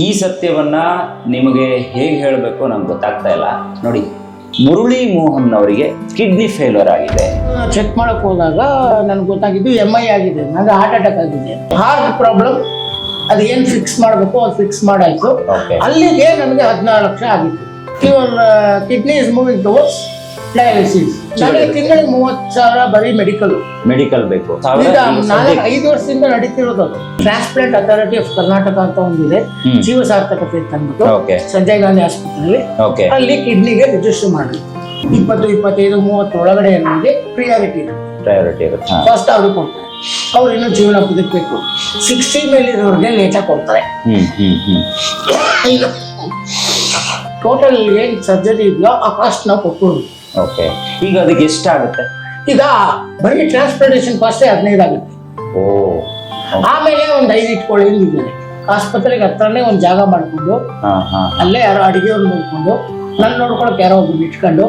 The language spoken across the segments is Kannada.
ಈ ಸತ್ಯವನ್ನ ನಿಮಗೆ ಹೇಗೆ ಹೇಳಬೇಕು ನಂಗೆ ಗೊತ್ತಾಗ್ತಾ ಇಲ್ಲ. ನೋಡಿ ಮುರುಳಿ ಮೋಹನ್ ಅವರಿಗೆ ಕಿಡ್ನಿ ಫೇಲ್ಯೂರ್ ಆಗಿದೆ. ಚೆಕ್ ಮಾಡಕ್ ಹೋದಾಗ ನನಗೆ ಗೊತ್ತಾಗಿದ್ದು ಎಂ ಐ ಆಗಿದೆ. ನನಗೆ ಹಾರ್ಟ್ ಅಟ್ಯಾಕ್ ಆಗಿದೆ. ಹಾರ್ಟ್ ಪ್ರಾಬ್ಲಮ್ ಅದು ಏನು ಫಿಕ್ಸ್ ಮಾಡಬೇಕು ಅದು ಫಿಕ್ಸ್ ಮಾಡಾಯ್ತು. ಅಲ್ಲಿಗೆ ನನಗೆ ಹದಿನಾರು ಲಕ್ಷ ಆಗಿತ್ತು. Kidney is moving towards dialysis. ನನಗೆ ತಿಂಗಳಿಗೆ ಮೂವತ್ತು ಸಾವಿರ ಬರೀ ಮೆಡಿಕಲ್ ಮೆಡಿಕಲ್ ಬೇಕು. ಈಗ ಸಾವಿರ ನಾಲ್ಕು ಐದು ವರ್ಷದಿಂದ ನಡೀತಿರೋದು ಅದು. ಟ್ರಾನ್ಸ್ಪ್ಲಾಂಟ್ ಅಥಾರಿಟಿ ಆಫ್ ಕರ್ನಾಟಕ ಅಂತ ಒಂದಿದೆ. ಜೀವ ಸಾರ್ಥಕತೆ ಅಂತ ಅಂದ್ಬಿಟ್ಟು ಸಂಜಯ್ ಗಾಂಧಿ ಆಸ್ಪತ್ರೆಯಲ್ಲಿ. ಅಲ್ಲಿ ಕಿಡ್ನಿಗೆ ರಿಜಿಸ್ಟರ್ ಮಾಡಿ. ಇಪ್ಪತ್ತು ಇಪ್ಪತ್ತೈದು ಮೂವತ್ತು ಒಳಗಡೆ ನಮಗೆ ಪ್ರಿಯಾರಿಟಿ ಇದೆ ಪ್ರಯಾರಿಟಿ ಇರುತ್ತೆ. ಫಸ್ಟ್ ಅವರು ಕೊಡ್ತಾರೆ. ಅವ್ರು ಇನ್ನೂ ಜೀವನ ಬದುಕಬೇಕು. ಸಿಕ್ಸ್ಟಿ ಮೇಲೆ ಇರೋರಿಗೆ ಕೊಡ್ತಾರೆ. ಟೋಟಲ್ ಏನು ಸರ್ಜರಿ ಇದೆಯೋ? ಆ ಕಾಸ್ಟ್ ನಾವು ಕೊಟ್ಬಿಡ್ಬೇಕು ಓಕೆ ಈಗ ಅದಕ್ಕೆ ಎಷ್ಟಾಗುತ್ತೆ? ಈಗ ಬರೀ ಟ್ರಾನ್ಸ್ಪೋರ್ಟೇಷನ್ ಕಾಸ್ಟೇ ಹದಿನೈದು ಆಗುತ್ತೆ ಓ ಆಮೇಲೆ ಒಂದು ಐದು ಇಟ್ಕೊಳ್ಳಿ ಆಸ್ಪತ್ರೆಗೆ ಹತ್ರನೇ ಒಂದು ಜಾಗ ಮಾಡ್ಕೊಂಡು ಅಲ್ಲೇ ಯಾರೋ ಅಡಿಗೆಯವ್ರು ನೋಡ್ಕೊಂಡು ನನ್ನ ನೋಡ್ಕೊಳಕ್ಕೆ ಯಾರೋ ಒಬ್ರು ಇಟ್ಕೊಂಡು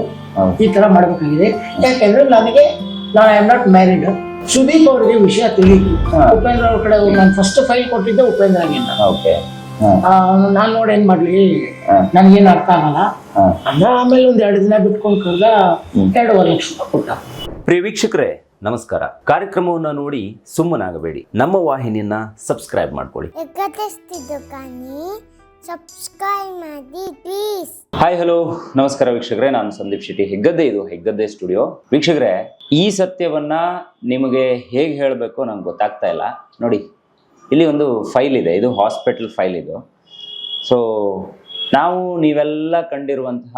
ಈ ತರ ಮಾಡ್ಬೇಕಾಗಿದೆ. ಯಾಕೆಂದ್ರೆ ನನಗೆ ನಾನು I am not married. Sudeep ಅವರಿಗೆ ವಿಷಯ ತಿಳಿಯಿತು. ಉಪೇಂದ್ರ ಅವ್ರ ಕಡೆ ನಾನು ಫಸ್ಟ್ ಫೈಲ್ ಕೊಟ್ಟಿದ್ದೆ ಉಪೇಂದ್ರಗೆ ಓಕೆ ಹಾ ನಾನು ನೋಡಿ ಏನ್ ಮಾಡ್ಲಿ. ನನಗೇನು ಅರ್ಥ ಆಗಲ್ಲ? ಅಂದ್ರೆ ಆಮೇಲೆ ಒಂದ್ ಎರಡು ದಿನ ಬಿಟ್ಕೊಂಡು ಕರೆದ ಎರಡೂವರೆ ಲಕ್ಷ ರೂಪಾಯಿ ಕೊಟ್ಟ. ಪ್ರಿಯ ವೀಕ್ಷಕರೇ ನಮಸ್ಕಾರ. ಕಾರ್ಯಕ್ರಮವನ್ನ ನೋಡಿ ಸುಮ್ಮನಾಗಬೇಡಿ. ನಮ್ಮ ವಾಹಿನಿಯನ್ನ ಸಬ್ಸ್ಕ್ರೈಬ್ ಮಾಡ್ಕೊಳ್ಳಿ. ಎಕತೆಸ್ತಿದ್ದು ಕಾನಿ ಸಬ್ಸ್ಕ್ರೈಬ್ ಮಾಡಿ ಪ್ಲೀಸ್ ಹಾಯ್ ಹಲೋ ನಮಸ್ಕಾರ ವೀಕ್ಷಕರೇ ನಾನು ಸಂದೀಪ್ ಶೆಟ್ಟಿ. ಹೆಗ್ಗದ್ದೆ ಇದು ಹೆಗ್ಗದ್ದೆ ಸ್ಟುಡಿಯೋ ವೀಕ್ಷಕರೇ ಈ ಸತ್ಯವನ್ನ ನಿಮಗೆ ಹೇಗೆ ಹೇಳಬೇಕು ನಂಗೆ ಗೊತ್ತಾಗ್ತಾ ಇಲ್ಲ. ನೋಡಿ ಇಲ್ಲಿ ಒಂದು ಫೈಲ್ ಇದೆ, ಇದು ಹಾಸ್ಪಿಟಲ್ ಫೈಲ್ ಇದು. ಸೊ ನಾವು ನೀವೆಲ್ಲ ಕಂಡಿರುವಂತಹ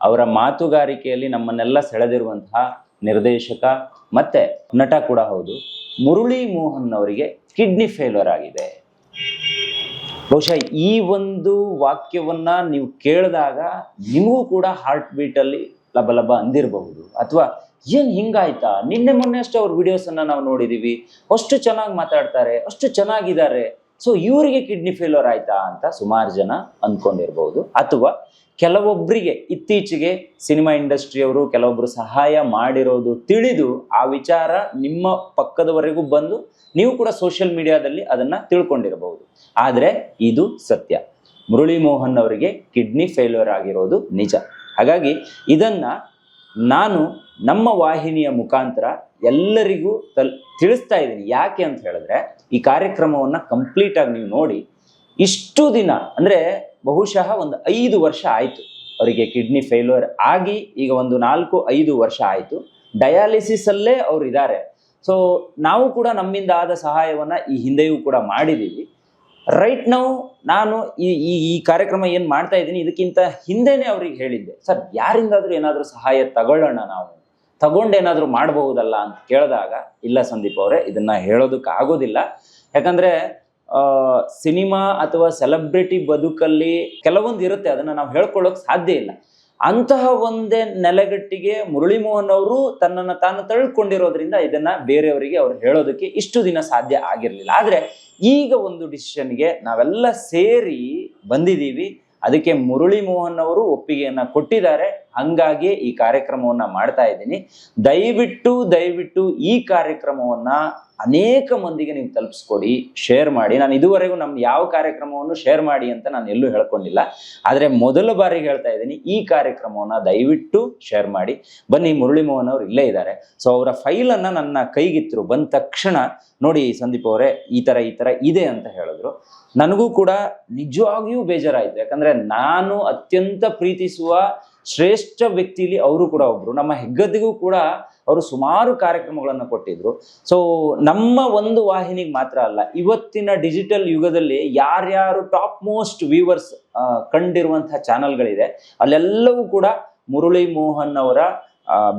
ಅವರ ಮಾತುಗಾರಿಕೆಯಲ್ಲಿ ನಮ್ಮನ್ನೆಲ್ಲ ಸೆಳೆದಿರುವಂತಹ ನಿರ್ದೇಶಕ ಮತ್ತೆ ನಟ ಕೂಡ ಹೌದು. ಮುರುಳಿ ಮೋಹನ್ ಅವರಿಗೆ ಕಿಡ್ನಿ ಫೇಲ್ಯೂರ್ ಆಗಿದೆ. ಬಹುಶಃ ಈ ಒಂದು ವಾಕ್ಯವನ್ನ ನೀವು ಕೇಳಿದಾಗ ನಿಮಗೂ ಕೂಡ ಹಾರ್ಟ್ ಬೀಟಲ್ಲಿ ಲಬ ಲಬ ಅಂದಿರಬಹುದು. ಅಥವಾ ಏನ್ ಹಿಂಗಾಯ್ತಾ? ನಿನ್ನೆ ಮೊನ್ನೆ ಅಷ್ಟೇ ಅವ್ರ ವಿಡಿಯೋಸ್ ಅನ್ನ ನಾವು ನೋಡಿದೀವಿ. ಅಷ್ಟು ಚೆನ್ನಾಗಿ ಮಾತಾಡ್ತಾರೆ, ಅಷ್ಟು ಚೆನ್ನಾಗಿದ್ದಾರೆ. ಸೊ ಇವರಿಗೆ ಕಿಡ್ನಿ ಫೇಲ್ಯೂರ್ ಆಯ್ತಾ ಅಂತ ಸುಮಾರು ಜನ ಅಂದ್ಕೊಂಡಿರ್ಬಹುದು ಅಥವಾ ಕೆಲವೊಬ್ಬರಿಗೆ ಇತ್ತೀಚೆಗೆ ಸಿನಿಮಾ ಇಂಡಸ್ಟ್ರಿಯವರು ಕೆಲವೊಬ್ರು ಸಹಾಯ ಮಾಡಿರೋದು ತಿಳಿದು ಆ ವಿಚಾರ ನಿಮ್ಮ ಪಕ್ಕದವರೆಗೂ ಬಂದು ನೀವು ಕೂಡ ಸೋಷಿಯಲ್ ಮೀಡಿಯಾದಲ್ಲಿ ಅದನ್ನ ತಿಳ್ಕೊಂಡಿರಬಹುದು ಆದರೆ ಇದು ಸತ್ಯ. ಮುರಳಿ ಮೋಹನ್ ಅವರಿಗೆ ಕಿಡ್ನಿ ಫೇಲ್ಯೂರ್ ಆಗಿರೋದು ನಿಜ. ಹಾಗಾಗಿ ಇದನ್ನ ನಾನು ನಮ್ಮ ವಾಹಿನಿಯ ಮುಖಾಂತರ ಎಲ್ಲರಿಗೂ ತಲ್, ತಿಳಿಸ್ತಾ ಇದ್ದೀನಿ. ಯಾಕೆ ಅಂತ ಹೇಳಿದ್ರೆ, ಈ ಕಾರ್ಯಕ್ರಮವನ್ನು ಕಂಪ್ಲೀಟಾಗಿ ನೀವು ನೋಡಿ, ಇಷ್ಟು ದಿನ, ಅಂದ್ರೆ ಬಹುಶಃ ಒಂದು ಐದು ವರ್ಷ ಆಯ್ತು. ಅವರಿಗೆ ಕಿಡ್ನಿ ಫೇಲ್ಯೂರ್ ಆಗಿ ಈಗ ಒಂದು ನಾಲ್ಕು, ಐದು ವರ್ಷ ಆಯಿತು. ಡಯಾಲಿಸಿಸ್ ಅಲ್ಲೇ ಅವ್ರು ಇದ್ದಾರೆ. ಸೊ ನಾವು ಕೂಡ ನಮ್ಮಿಂದ ಆದ ಸಹಾಯವನ್ನು ಈ ಹಿಂದೆಯೂ ಕೂಡ ಮಾಡಿದ್ದೀವಿ. ರೈಟ್ ನಾವು ನಾನು ಈ ಈ ಕಾರ್ಯಕ್ರಮ ಏನು ಮಾಡ್ತಾ ಇದ್ದೀನಿ, ಇದಕ್ಕಿಂತ ಹಿಂದೆನೇ ಅವ್ರಿಗೆ ಹೇಳಿದ್ದೆ, ಸರ್, ಯಾರಿಂದಾದರೂ ಏನಾದರೂ ಸಹಾಯ ತಗೊಳ್ಳೋಣ ನಾವು. ತಗೊಂಡೇನಾದರೂ ಮಾಡಬಹುದಲ್ಲ ಅಂತ ಕೇಳಿದಾಗ, ಇಲ್ಲ ಸಂದೀಪ್ ಅವರೇ, ಇದನ್ನ ಹೇಳೋದಕ್ಕೆ ಆಗೋದಿಲ್ಲ. ಯಾಕಂದ್ರೆ ಸಿನಿಮಾ ಅಥವಾ ಸೆಲೆಬ್ರಿಟಿ ಬದುಕಲ್ಲಿ ಕೆಲವೊಂದು ಇರುತ್ತೆ, ಅದನ್ನ ನಾವು ಹೇಳ್ಕೊಳ್ಳೋಕೆ ಸಾಧ್ಯ ಇಲ್ಲ. ಅಂತಹ ಒಂದೇ ನೆಲೆಗಟ್ಟಿಗೆ ಮುರಳಿ ಮೋಹನ್ ಅವರು ತನ್ನನ್ನು ತಾನು ತಳ್ಕೊಂಡಿರೋದ್ರಿಂದ ಇದನ್ನ ಬೇರೆಯವರಿಗೆ ಅವ್ರು ಹೇಳೋದಕ್ಕೆ ಇಷ್ಟು ದಿನ ಸಾಧ್ಯ ಆಗಿರಲಿಲ್ಲ. ಆದ್ರೆ ಈಗ ಒಂದು ಡಿಸಿಷನ್ಗೆ ನಾವೆಲ್ಲ ಸೇರಿ ಬಂದಿದ್ದೀವಿ. ಅದಕ್ಕೆ ಮುರಳಿ ಮೋಹನ್ ಅವರು ಒಪ್ಪಿಗೆಯನ್ನ ಕೊಟ್ಟಿದ್ದಾರೆ. ಹಂಗಾಗಿ ಈ ಕಾರ್ಯಕ್ರಮವನ್ನ ಮಾಡ್ತಾ ಇದ್ದೀನಿ. ದಯವಿಟ್ಟು ದಯವಿಟ್ಟು ಈ ಕಾರ್ಯಕ್ರಮವನ್ನ ಅನೇಕ ಮಂದಿಗೆ ನೀವು ತಲುಪಿಸ್ಕೊಡಿ ಶೇರ್ ಮಾಡಿ. ನಾನು ಇದುವರೆಗೂ ನಮ್ಮ ಯಾವ ಕಾರ್ಯಕ್ರಮವನ್ನು ಶೇರ್ ಮಾಡಿ ಅಂತ ನಾನು ಎಲ್ಲೂ ಹೇಳ್ಕೊಂಡಿಲ್ಲ. ಆದರೆ ಮೊದಲ ಬಾರಿಗೆ ಹೇಳ್ತಾ ಇದ್ದೀನಿ, ಈ ಕಾರ್ಯಕ್ರಮವನ್ನ ದಯವಿಟ್ಟು ಶೇರ್ ಮಾಡಿ. ಬನ್ನಿ ಮುರಳಿ ಮೋಹನ್ ಅವರು ಇಲ್ಲೇ ಇದ್ದಾರೆ. ಸೊ ಅವರ ಫೈಲನ್ನು ನನ್ನ ಕೈಗಿತ್ತರು ಬಂದ ತಕ್ಷಣ ನೋಡಿ ಸಂದೀಪ್ ಅವರೇ, ಈ ಥರ ಈ ಥರ ಇದೆ ಅಂತ ಹೇಳಿದ್ರು. ನನಗೂ ಕೂಡ ನಿಜವಾಗಿಯೂ ಬೇಜಾರಾಯಿತು. ಯಾಕಂದ್ರೆ ನಾನು ಅತ್ಯಂತ ಪ್ರೀತಿಸುವ ಶ್ರೇಷ್ಠ ವ್ಯಕ್ತಿಲಿ ಅವರು ಕೂಡ ಒಬ್ರು. ನಮ್ಮ ಹೆಗ್ಗದ್ದಿಗೂ ಕೂಡ ಅವರು ಸುಮಾರು ಕಾರ್ಯಕ್ರಮಗಳನ್ನು ಕೊಟ್ಟಿದ್ರು. ಸೊ ನಮ್ಮ ಒಂದು ವಾಹಿನಿಗೆ ಮಾತ್ರ ಅಲ್ಲ, ಇವತ್ತಿನ ಡಿಜಿಟಲ್ ಯುಗದಲ್ಲಿ ಯಾರ್ಯಾರು ಟಾಪ್ ಮೋಸ್ಟ್ ವ್ಯೂವರ್ಸ್ ಕಂಡಿರುವಂತಹ ಚಾನಲ್ಗಳಿದೆ, ಅಲ್ಲೆಲ್ಲವೂ ಕೂಡ ಮುರಳಿ ಮೋಹನ್ ಅವರ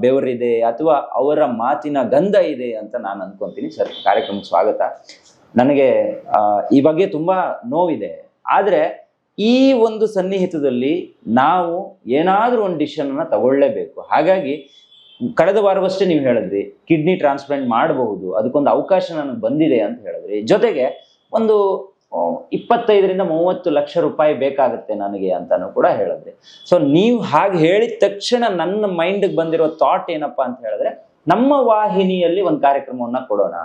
ಬೆವರಿದೆ ಅಥವಾ ಅವರ ಮಾತಿನ ಗಂಧ ಇದೆ ಅಂತ ನಾನು ಅನ್ಕೊಂತೀನಿ. ಸರ್, ಕಾರ್ಯಕ್ರಮಕ್ಕೆ ಸ್ವಾಗತ. ನನಗೆ ಈ ಬಗ್ಗೆ ತುಂಬಾ ನೋವಿದೆ. ಆದ್ರೆ ಈ ಒಂದು ಸನ್ನಿಹಿತದಲ್ಲಿ ನಾವು ಏನಾದರೂ ಒಂದು ಡಿಸಿಷನ್ ಅನ್ನ ತಗೊಳ್ಳೇಬೇಕು. ಹಾಗಾಗಿ ಕಳೆದ ವಾರವಷ್ಟೇ ನೀವು ಹೇಳಿದ್ರಿ ಕಿಡ್ನಿ ಟ್ರಾನ್ಸ್ಪ್ಲಾಂಟ್ ಮಾಡಬಹುದು, ಅದಕ್ಕೊಂದು ಅವಕಾಶ ನನಗೆ ಬಂದಿದೆ ಅಂತ ಹೇಳಿದ್ರಿ. ಜೊತೆಗೆ ಒಂದು ಇಪ್ಪತ್ತೈದರಿಂದ ಮೂವತ್ತು ಲಕ್ಷ ರೂಪಾಯಿ ಬೇಕಾಗುತ್ತೆ ನನಗೆ ಅಂತಾನು ಕೂಡ ಹೇಳಿದ್ರಿ. ಸೊ ನೀವು ಹಾಗೆ ಹೇಳಿದ ತಕ್ಷಣ ನನ್ನ ಮೈಂಡ್ಗೆ ಬಂದಿರೋ ಥಾಟ್ ಏನಪ್ಪಾ ಅಂತ ಹೇಳಿದ್ರೆ ನಮ್ಮ ವಾಹಿನಿಯಲ್ಲಿ ಒಂದು ಕಾರ್ಯಕ್ರಮವನ್ನ ಕೊಡೋಣ.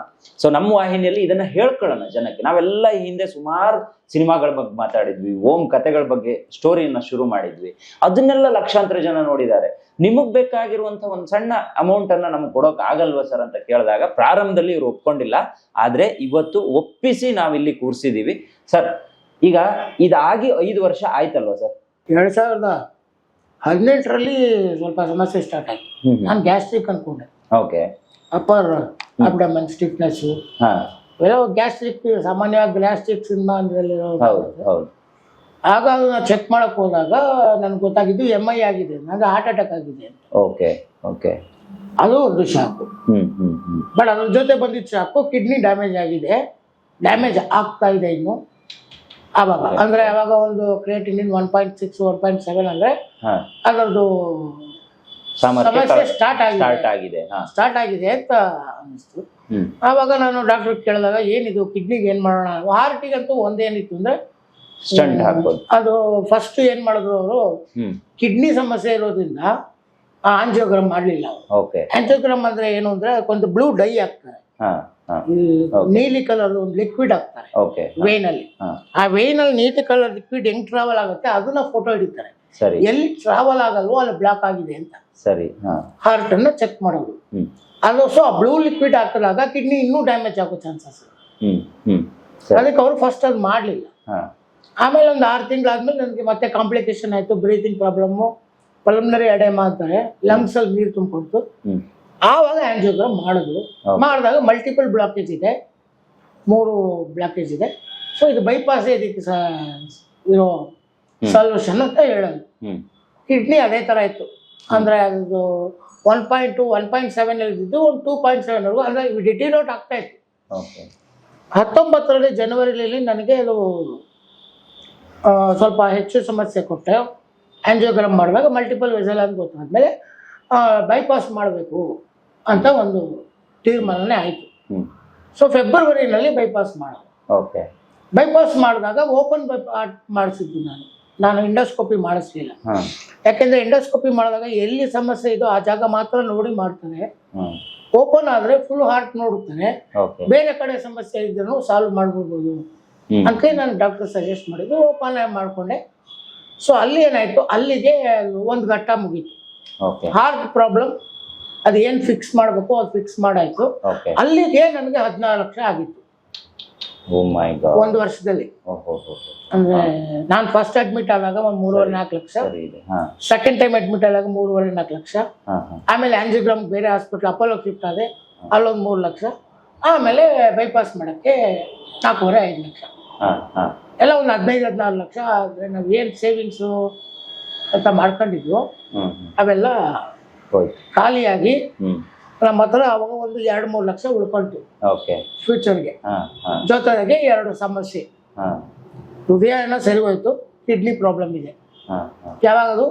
ಸೊ ನಮ್ಮ ವಾಹಿನಿಯಲ್ಲಿ ಇದನ್ನ ಹೇಳ್ಕೊಳ್ಳೋಣ ಜನಕ್ಕೆ. ನಾವೆಲ್ಲ ಹಿಂದೆ ಸುಮಾರು ಸಿನಿಮಾಗಳ ಬಗ್ಗೆ ಮಾತಾಡಿದ್ವಿ ಓಂ ಕತೆಗಳ ಬಗ್ಗೆ ಸ್ಟೋರಿಯನ್ನ ಶುರು ಮಾಡಿದ್ವಿ. ಅದನ್ನೆಲ್ಲ ಲಕ್ಷಾಂತರ ಜನ ನೋಡಿದ್ದಾರೆ. ನಿಮಗ್ ಬೇಕಾಗಿರುವಂತ ಒಂದು ಸಣ್ಣ ಅಮೌಂಟ್ ಅನ್ನ ನಮ್ಗೆ ಕೊಡೋಕ್ ಆಗಲ್ವಾ ಸರ್ ಅಂತ ಕೇಳಿದಾಗ ಪ್ರಾರಂಭದಲ್ಲಿ ಇವ್ರು ಒಪ್ಕೊಂಡಿಲ್ಲ. ಆದ್ರೆ ಇವತ್ತು ಒಪ್ಪಿಸಿ ನಾವಿಲ್ಲಿ ಕೂರ್ಸಿದೀವಿ. ಸರ್ ಈಗ ಇದಾಗಿ ಐದು ವರ್ಷ ಆಯ್ತಲ್ವಾ ಸರ್? ಎರಡು ಸಾವಿರದ ಹದಿನೆಂಟರಲ್ಲಿ ಸ್ವಲ್ಪ ಸಮಸ್ಯೆ ಸ್ಟಾರ್ಟ್ ಆಯ್ತು. ನಾನು ಗ್ಯಾಸ್ಟ್ರಿಕ್ ಅನ್ಕೊಂಡೆ ಓಕೆ ಅಪ್ಪರ್ ಅಬ್ಡಮನ್ ಸ್ಟಿಫ್ನೆಸ್ ಎಲ್ಲ ಗ್ಯಾಸ್ಟ್ರಿಕ್ ಸಾಮಾನ್ಯವಾಗಿ ಗ್ಯಾಸ್ಟ್ರಿಕ್ ಸಿನಿಮಾ ಅಂದ್ರೆ ಹೌದು ಹೌದು. ಆಗ ಅದನ್ನ ಚೆಕ್ ಮಾಡಕ್ ಹೋದಾಗ ನನ್ಗೆ ಗೊತ್ತಾಗಿದ್ದು ಎಂ ಐ ಆಗಿದೆ. ನನಗೆ ಹಾರ್ಟ್ ಅಟ್ಯಾಕ್ ಆಗಿದೆ ಅಂತ. ಓಕೆ ಓಕೆ ಅದು ಒಂದು ಶಾಕು ಬಟ್ ಅದ್ರ ಜೊತೆ ಬಂದಿದ್ದ ಶಾಕು ಕಿಡ್ನಿ ಡ್ಯಾಮೇಜ್ ಆಗಿದೆ. ಡ್ಯಾಮೇಜ್ ಆಗ್ತಾ ಇದೆ ಇನ್ನು. ಆವಾಗ ಅಂದ್ರೆ ಅವಾಗ ಒಂದು creatine one point six one point seven ಅಂದ್ರೆ ಅದರದ್ದು ಸಮಸ್ಯೆ ಸ್ಟಾರ್ಟ್ ಸ್ಟಾರ್ಟ್ ಆಗಿದೆ. ಆಗಿದೆ ಹಾ. ಸ್ಟಾರ್ಟ್ ಆಗಿದೆ ಅಂತ ಅನಿಸ್ತು ಆವಾಗ ನಾನು ಡಾಕ್ಟರ್ ಕೇಳಿದಾಗ ಏನಿದು ಕಿಡ್ನಿಗೆ ಏನ್ ಮಾಡೋಣ? ಹಾರ್ಟಿಗಂತೂ ಒಂದೇನಿತ್ತು ಅಂದ್ರೆ ಸ್ಟಂಟ್ ಹಾಕ್ಬೋದು. ಅದು ಫಸ್ಟ್ ಏನ್ ಮಾಡಿದ್ರು ಅವರು ಕಿಡ್ನಿ ಸಮಸ್ಯೆ ಇರೋದ್ರಿಂದ ಆಂಜಿಯೋಗ್ರಾಮ್ ಮಾಡಲಿಲ್ಲ ಓಕೆ ಆಂಜಿಯೋಗ್ರಾಮ್ ಅಂದ್ರೆ ಏನು ಅಂದ್ರೆ ಒಂದು ಬ್ಲೂ ಡೈ ಹಾಕ್ತಾರೆ. ನೀಲಿ ಕಲರ್ ಒಂದು ಲಿಕ್ವಿಡ್ ಹಾಕ್ತಾರೆ. ಓಕೆ ವೇನ್ ಅಲ್ಲಿ. ಆ ವೇನ್ ಅಲ್ಲಿ ನೀಲಿ ಕಲರ್ ಲಿಕ್ವಿಡ್ ಹೆಂಗ್ ಟ್ರಾವೆಲ್ ಆಗುತ್ತೆ ಅದನ್ನ ಫೋಟೋ ಹಿಡಿತಾರೆ. ಸರಿ. ಎಲ್ಲಿ ಟ್ರಾವೆಲ್ ಆಗಲ್ವೋ ಅಲ್ಲಿ ಬ್ಲಾಕ್ ಆಗಿದೆ ಅಂತ. ಸರಿ ಹಾರ್ಟ್ ಅನ್ನ ಚೆಕ್ ಮಾಡೋದು. ಅದು ಸೊ ಬ್ಲೂ ಲಿಕ್ವಿಡ್ ಹಾಕಿದಾಗ ಕಿಡ್ನಿ ಇನ್ನೂ ಡ್ಯಾಮೇಜ್ ಆಗೋ ಚಾನ್ಸಸ್ ಅದಕ್ಕೆ ಅವರು ಫಸ್ಟ್ ಅದು ಮಾಡಲಿಲ್ಲ. ಆಮೇಲೆ ಒಂದು ಆರು ತಿಂಗಳಾದ್ಮೇಲೆ ನನಗೆ ಮತ್ತೆ ಕಾಂಪ್ಲಿಕೇಶನ್ ಆಯಿತು ಬ್ರೀತಿಂಗ್ ಪ್ರಾಬ್ಲಮ್ಮು ಪಲ್ಮನರಿ ಎಡೆಮಾ ಅಂತಾರೆ. ಲಂಗ್ಸ್ ಅಲ್ಲಿ ನೀರು ತುಂಬಿಕೊಡ್ತು. ಆವಾಗ ಆಂಜಿಯೋಗ್ರಾಮ್ ಮಾಡಿದ್ರು ಮಾಡಿದಾಗ ಮಲ್ಟಿಪಲ್ ಬ್ಲಾಕೇಜ್ ಇದೆ. ಮೂರು ಬ್ಲಾಕೇಜ್ ಇದೆ. ಸೊ ಇದು ಬೈಪಾಸ್ ಇದಕ್ಕೆ ಇರೋ ಸೊಲ್ಯೂಷನ್ ಅಂತ ಹೇಳೋದು. ಕಿಡ್ನಿ ಅದೇ ಥರ ಇತ್ತು. ಅಂದರೆ ಅದು one point two one point seven ಇದ್ದು ಒಂದು ಟೂ ಪಾಯಿಂಟ್ ಸೆವೆನ್ವರೆಗೂ ಅಂದರೆ ಡಿಟಿರೋಟ್ ಆಗ್ತಾ ಇತ್ತು. ಹತ್ತೊಂಬತ್ತರಲ್ಲಿ ಜನವರಿಲಿ ನನಗೆ ಅದು ಸ್ವಲ್ಪ ಹೆಚ್ಚು ಸಮಸ್ಯೆ ಕೊಟ್ಟೆ. ಆಂಜಿಯೋಗ್ರಾಮ್ ಮಾಡಿದಾಗ ಮಲ್ಟಿಪಲ್ ವೆಸಲ್ ಅಂತ ಗೊತ್ತಾದ್ಮೇಲೆ ಬೈಪಾಸ್ ಮಾಡಬೇಕು ಅಂತ ಒಂದು ತೀರ್ಮಾನನೇ ಆಯಿತು. ಸೊ ಫೆಬ್ರವರಿನಲ್ಲಿ ಬೈಪಾಸ್ ಮಾಡೋದು. ಓಕೆ ಬೈಪಾಸ್ ಮಾಡಿದಾಗ ಓಪನ್ ಬೈಪಾಸ್ ಮಾಡಿಸಿದ್ದು ನಾನು. ನಾನು ಇಂಡೋಸ್ಕೋಪಿ ಮಾಡಿಸ್ಲಿಲ್ಲ. ಯಾಕೆಂದ್ರೆ ಎಂಡೋಸ್ಕೋಪಿ ಇಂಡೋಸ್ಕೋಪಿ ಮಾಡಿದಾಗ ಎಲ್ಲಿ ಸಮಸ್ಯೆ ಇದೋ ಆ ಜಾಗ ಮಾತ್ರ ನೋಡಿ ಮಾಡ್ತಾರೆ ಓಪನ್ ಆದರೆ ಫುಲ್ ಹಾರ್ಟ್ ನೋಡುತ್ತಾನೆ. ಬೇರೆ ಕಡೆ ಸಮಸ್ಯೆ ಇದ್ರೂ ಸಾಲ್ವ್ ಮಾಡ್ಬಿಡ್ಬೋದು. ಅಂತ ನಾನು ಡಾಕ್ಟರ್ ಸಜೆಸ್ಟ್ ಮಾಡಿದ್ದು ಓಪನ್ ಮಾಡಿಕೊಂಡೆ. ಸೊ ಅಲ್ಲಿ ಏನಾಯ್ತು? ಅಲ್ಲಿಗೆ ಒಂದು ಘಟ್ಟ ಮುಗೀತು. ಹಾರ್ಟ್ ಪ್ರಾಬ್ಲಮ್ ಅದು ಏನು ಫಿಕ್ಸ್ ಮಾಡಬೇಕು ಅದು ಫಿಕ್ಸ್ ಮಾಡಾಯ್ತು. ಅಲ್ಲಿಗೆ ನನಗೆ ಹದಿನಾರು ಲಕ್ಷ ಆಗಿತ್ತು. ಒಂದು ವರ್ಷದಲ್ಲಿ. ಓಹೋ ಹೋ ಅಂದರೆ ನಾನು ಫಸ್ಟ್ ಅಡ್ಮಿಟ್ ಆದಾಗ ಒಂದು ಮೂರುವರೆ ನಾಲ್ಕು ಲಕ್ಷ. ಸೆಕೆಂಡ್ ಟೈಮ್ ಅಡ್ಮಿಟ್ ಆದಾಗ ಮೂರುವರೆ ನಾಲ್ಕು ಲಕ್ಷ. ಆಮೇಲೆ ಆಂಜಿಗ್ರಾಮ್ ಬೇರೆ ಹಾಸ್ಪಿಟ್ಲ್ ಅಪೋಲೋ ಶಿಫ್ಟ್ ಆದೆ ಅಲ್ಲೊಂದು ಮೂರು ಲಕ್ಷ. ಆಮೇಲೆ ಬೈಪಾಸ್ ಮಾಡಕ್ಕೆ ನಾಲ್ಕೂವರೆ ಐದು ಲಕ್ಷ. ಎಲ್ಲ ಒಂದು ಹದಿನೈದು ಹದಿನಾರು ಲಕ್ಷ. ಆದರೆ ನಾವು ಏನು ಸೇವಿಂಗ್ಸು ಅಂತ ಮಾಡ್ಕೊಂಡಿದ್ವು ಅವೆಲ್ಲ ಖಾಲಿಯಾಗಿ ನಮ್ಮ ಹತ್ರ ಅವಾಗ ಒಂದು ಎರಡು ಮೂರು ಲಕ್ಷ ಉಳ್ಕೊಂತು. ಓಕೆ ಫ್ಯೂಚರ್ಗೆ ಜೊತೆಗೆ ಎರಡು ಸಮಸ್ಯೆ. ಹಾ. ಹೃದಯ ಏನೋ ಸರಿ ಹೋಯ್ತು ಕಿಡ್ನಿ ಪ್ರಾಬ್ಲಮ್ ಇದೆ. ಯಾವಾಗ ಅದು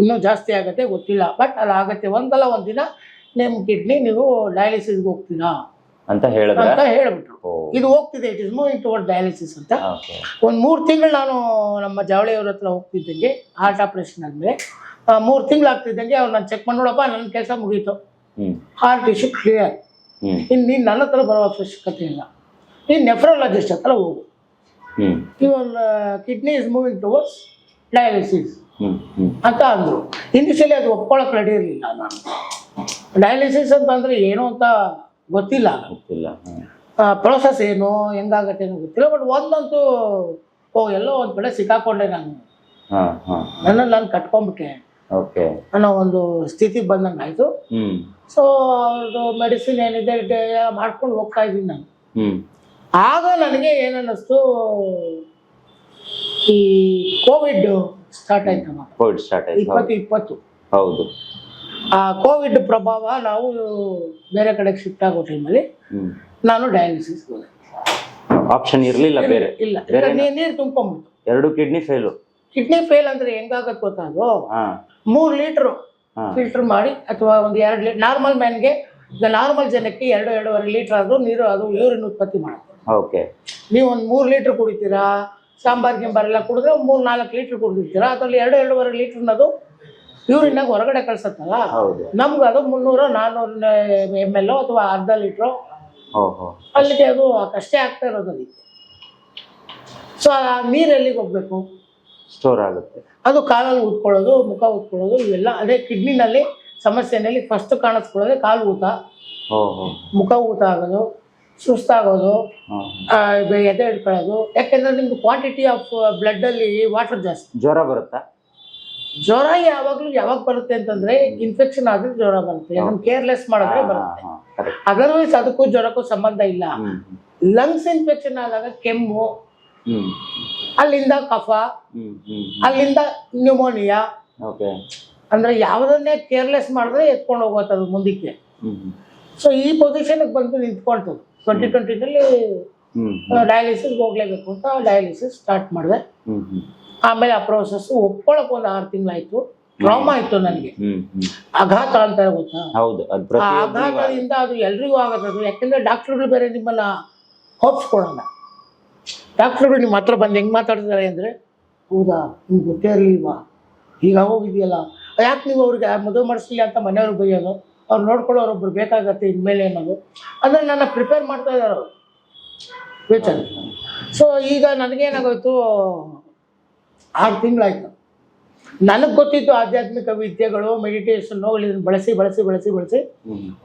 ಇನ್ನೂ ಜಾಸ್ತಿ ಆಗುತ್ತೆ ಗೊತ್ತಿಲ್ಲ. ಬಟ್ ಅಲ್ಲಿ ಆಗತ್ತೆ ಒಂದಲ್ಲ ಒಂದಿನ ನಿಮ್ಮ ಕಿಡ್ನಿ ನೀವು ಡಯಾಲಿಸಿಸ್ಗೆ ಹೋಗ್ತೀರಾ? ಅಂತ ಹೇಳಿದ್ರು? ಅಂತ ಹೇಳ್ಬಿಟ್ರು. ಇದು ಹೋಗ್ತಿದೆ it is moving toward dialysis ಅಂತ. ಒಂದು ಮೂರು ತಿಂಗಳು ನಾನು ನಮ್ಮ ಜವಳಿಯವ್ರ ಹತ್ರ ಹೋಗ್ತಿದ್ದಂಗೆ ಹಾರ್ಟ್ ಆಪರೇಷನ್ ಅಂದ್ರೆ ಮೂರು ತಿಂಗಳು ಆಗ್ತಿದ್ದಂಗೆ ಅವ್ರು ನಾನು ಚೆಕ್ ಮಾಡಿ ನೋಡಪ್ಪ ನನ್ನ ಕೆಲಸ ಮುಗೀತು. ಹಾರ್ಟ್ ಟಿಶ್ಯೂ ಕ್ಲಿಯರ್ ಇನ್ನು ನೀನು ನನ್ನ ಹತ್ರ ಬರೋ ಅವಶ್ಯಕತೆ ಇಲ್ಲ. ನೀನು ನೆಫ್ರಾಲಜಿಸ್ಟ್ ಹತ್ರ ಹೋಗು. ಇವನ್ kidney is moving towards dialysis ಅಂತ ಅಂದರು. ಇನಿಷಿಯಲಿ ಅದು ಒಪ್ಕೊಳ್ಳೋಕೆ ರೆಡಿ ಇರಲಿಲ್ಲ ನಾನು. ಡಯಾಲಿಸಿಸ್ ಅಂತಂದರೆ ಏನು ಅಂತ ಗೊತ್ತಿಲ್ಲ. ಗೊತ್ತಿಲ್ಲ. ಪ್ರೊಸೆಸ್ ಏನು ಹೆಂಗಾಗತ್ತೆ ಏನೋ ಗೊತ್ತಿಲ್ಲ. ಬಟ್ ಒಂದಂತೂ ಓ ಎಲ್ಲೋ ಒಂದು ಕಡೆ ಸಿಕ್ಕಾಕೊಂಡೆ ನಾನು. ಹಾ ಹಾ. ನನ್ನನ್ನು ನಾನು ಕಟ್ಕೊಂಡ್ಬಿಟ್ಟೆ. ಓಕೆ. ಅನ್ನೋ ಒಂದು ಸ್ಥಿತಿ ಬಂದಂಗೆ ಆಯಿತು. ಸೊ ಅದು ಮೆಡಿಸಿನ್ ಏನಿದೆ ಮಾಡ್ಕೊಂಡು ಹೋಗ್ತಾ ಇದ್ದೀನಿ ನಾನು. ಆಗ ನನಗೆ ಏನನ್ನಿಸ್ತು ಈ ಕೋವಿಡ್ ಸ್ಟಾರ್ಟ್ ಆಯ್ತಮ್ಮ ಕೋವಿಡ್ ಸ್ಟಾರ್ಟ್ ಆಯ್ತು. ಇಪ್ಪತ್ತು ಇಪ್ಪತ್ತು. ಹೌದು. ಆ ಕೋವಿಡ್ ಪ್ರಭಾವ ನಾವು ಬೇರೆ ಕಡೆಗೆ ಶಿಫ್ಟ್ ಆಗೋ ಟೈಮಲ್ಲಿ ನಾನು ಡಯಾಲಿಸಿಸ್ ಆಪ್ಷನ್ ಇರಲಿಲ್ಲ ಬೇರೆ? ಇಲ್ಲ. ನೀರು ತುಂಬ್ಕೊಂಬಿಡ್ತು ಎರಡು ಕಿಡ್ನಿ ಫೇಲು ಕಿಡ್ನಿ ಫೇಲ್ ಅಂದ್ರೆ ಹೆಂಗಾಗತ್ತೆ ಗೊತ್ತಾ ಅದು ಮೂರು ಲೀಟ್ರು ಫಿಲ್ಟರ್ ಮಾಡಿ ಅಥವಾ ಒಂದು ಎರಡು ಲೀಟರ್ ನಾರ್ಮಲ್ ಮ್ಯಾನ್ಗೆ ನಾರ್ಮಲ್ ಜನಕ್ಕೆ ಎರಡು ಎರಡೂವರೆ ಲೀಟರ್ ಆದ್ರೂ ನೀರು ಅದು ಯೂರಿನ್ ಉತ್ಪತ್ತಿ ಮಾಡುತ್ತೆ. ಓಕೆ. ನೀವು ಒಂದು ಮೂರು ಲೀಟ್ರ್ ಕುಡಿತೀರಾ ಸಾಂಬಾರ್ ಗಿಂಬಾರ್ ಎಲ್ಲ ಕುಡಿದ್ರೆ ಮೂರ್ ನಾಲ್ಕು ಲೀಟ್ರ್ ಕುಡಿದಿರ್ತೀರಾ? ಅದರಲ್ಲಿ ಎರಡು ಎರಡೂವರೆ ಲೀಟ್ರ್ನದು ಯೂರಿನ್ ಹೊರಗಡೆ ಕಳ್ಸತ್ತಲ್ಲ? ನಮ್ಗೆ ಅದು ಮುನ್ನೂರು ನಾನ್ನೂರು ಎಂ ಎಲ್ ಅಥವಾ ಅರ್ಧ ಲೀಟರ್? ಅಲ್ಲಿಗೆ ಅದು ಕಷ್ಟೇ ಆಗ್ತಾ ಇರೋದು ಅದಕ್ಕೆ. ಸೊ ಆ ನೀರು ಎಲ್ಲಿಗೆ ಹೋಗ್ಬೇಕು? ಸ್ಟೋರ್ ಆಗುತ್ತೆ. ಅದು ಕಾಲಲ್ಲಿ ಊದ್ಕೊಳ್ಳೋದು ಮುಖ ಊದ್ಕೊಳ್ಳೋದು ಇವೆಲ್ಲ ಅದೇ ಕಿಡ್ನಿನಲ್ಲಿ ಸಮಸ್ಯೆನಲ್ಲಿ ಫಸ್ಟ್ ಕಾಣಿಸ್ಕೊಳ್ಳೋದೇ ಕಾಲು ಊತ. ಮುಖ ಊತ ಆಗೋದು ಸುಸ್ತಾಗೋದು ಎದೆ ಹಿಡ್ಕೊಳ್ಳೋದು. ಯಾಕೆಂದ್ರೆ ನಿಮ್ದು ಕ್ವಾಂಟಿಟಿ ಆಫ್ ಬ್ಲಡ್ಡಲ್ಲಿ ವಾಟರ್ ಜಾಸ್ತಿ. ಜ್ವರ ಬರುತ್ತಾ? ಜ್ವರ ಯಾವಾಗಲೂ ಯಾವಾಗ ಬರುತ್ತೆ ಅಂತಂದ್ರೆ ಇನ್ಫೆಕ್ಷನ್ ಆದ್ರೆ ಜ್ವರ ಬರುತ್ತೆ. ಅದನ್ನ ಕೇರ್ಲೆಸ್ ಮಾಡಿದ್ರೆ ಬರುತ್ತೆ. ಅದರ್ವೈಸ್ ಅದಕ್ಕೂ ಜ್ವರಕ್ಕೂ ಸಂಬಂಧ ಇಲ್ಲ. ಲಂಗ್ಸ್ ಇನ್ಫೆಕ್ಷನ್ ಆದಾಗ ಕೆಮ್ಮು ಅಲ್ಲಿಂದ ಕಫ ಅಲ್ಲಿಂದ ನ್ಯೂಮೋನಿಯಾ ಓಕೆ ಅಂದ್ರೆ ಯಾವುದನ್ನೇ ಕೇರ್ಲೆಸ್ ಮಾಡಿದ್ರೆ ಎತ್ಕೊಂಡು ಹೋಗುತ್ತೆ ಅದು ಮುಂದಕ್ಕೆ. ಸೊ ಈ ಪೊಸಿಷನ್ಗೆ ಬಂದು ನಿಂತ್ಕೊಳ್ತು. ಟ್ವೆಂಟಿ ಟ್ವೆಂಟಿನಲ್ಲಿ ಡಯಾಲಿಸಿಸ್ ಹೋಗ್ಲೇಬೇಕು ಅಂತ ಡಯಾಲಿಸಿಸ್ ಸ್ಟಾರ್ಟ್ ಮಾಡಿದೆ. ಆಮೇಲೆ ಆ ಪ್ರೋಸೆಸ್ ಒಪ್ಕೊಳಕ್ ಒಂದು ಆರು ತಿಂಗಳಾಯ್ತು. ಟ್ರಾಮಾ ಇತ್ತು ನನಗೆ. ಆಘಾತ ಅಂತ ಗೊತ್ತಾ? ಹೌದು ಆ ಪ್ರತಿಯೊಬ್ಬರಿಗೂ ಆಘಾತದಿಂದ ಅದು ಎಲ್ರಿಗೂ ಆಗತ್ತದು ಯಾಕಂದ್ರೆ ಡಾಕ್ಟರ್ಗಳು ಬೇರೆ ನಿಮ್ಮನ್ನ ಹೋಪ್ಸ್ಕೊಳಲ್ಲ ಡಾಕ್ಟರ್ಗಳು ನಿಮ್ಮ ಹತ್ರ ಬಂದು ಹೆಂಗ್ ಮಾತಾಡ್ತಾರೆ ಅಂದ್ರೆ ಹೌದಾ ನಿಮ್ಗೆ ಗೊತ್ತೇ ಇರಲಿಲ್ವಾ? ಈಗ ಹೋಗಿದೆಯಲ್ಲ ಯಾಕೆ ನೀವು ಅವ್ರಿಗೆ ಮದುವೆ ಮಾಡಿಸ್ಲಿಲ್ಲ ಅಂತ ಮನೆಯವ್ರಿಗೆ ಬೈಯೋದು? ಅವ್ರು ನೋಡ್ಕೊಳ್ಳೋರು ಒಬ್ರು ಬೇಕಾಗತ್ತೆ ಇನ್ಮೇಲೆ ಅನ್ನೋದು? ಅಂದ್ರೆ ನನ್ನ ಪ್ರಿಪೇರ್ ಮಾಡ್ತಾ ಇದ್ದಾರೆ ಅವರು. ಫ್ಯೂಚರ್ ಸೊ ಈಗ ನನಗೇನಾಗೋಯ್ತು? ಆರು ತಿಂಗಳಾಯ್ತು. ನನಗೆ ಗೊತ್ತಿತ್ತು ಆಧ್ಯಾತ್ಮಿಕ ವಿದ್ಯೆಗಳು ಮೆಡಿಟೇಷನ್ ಇದನ್ನು ಬಳಸಿ ಬಳಸಿ ಬಳಸಿ ಬಳಸಿ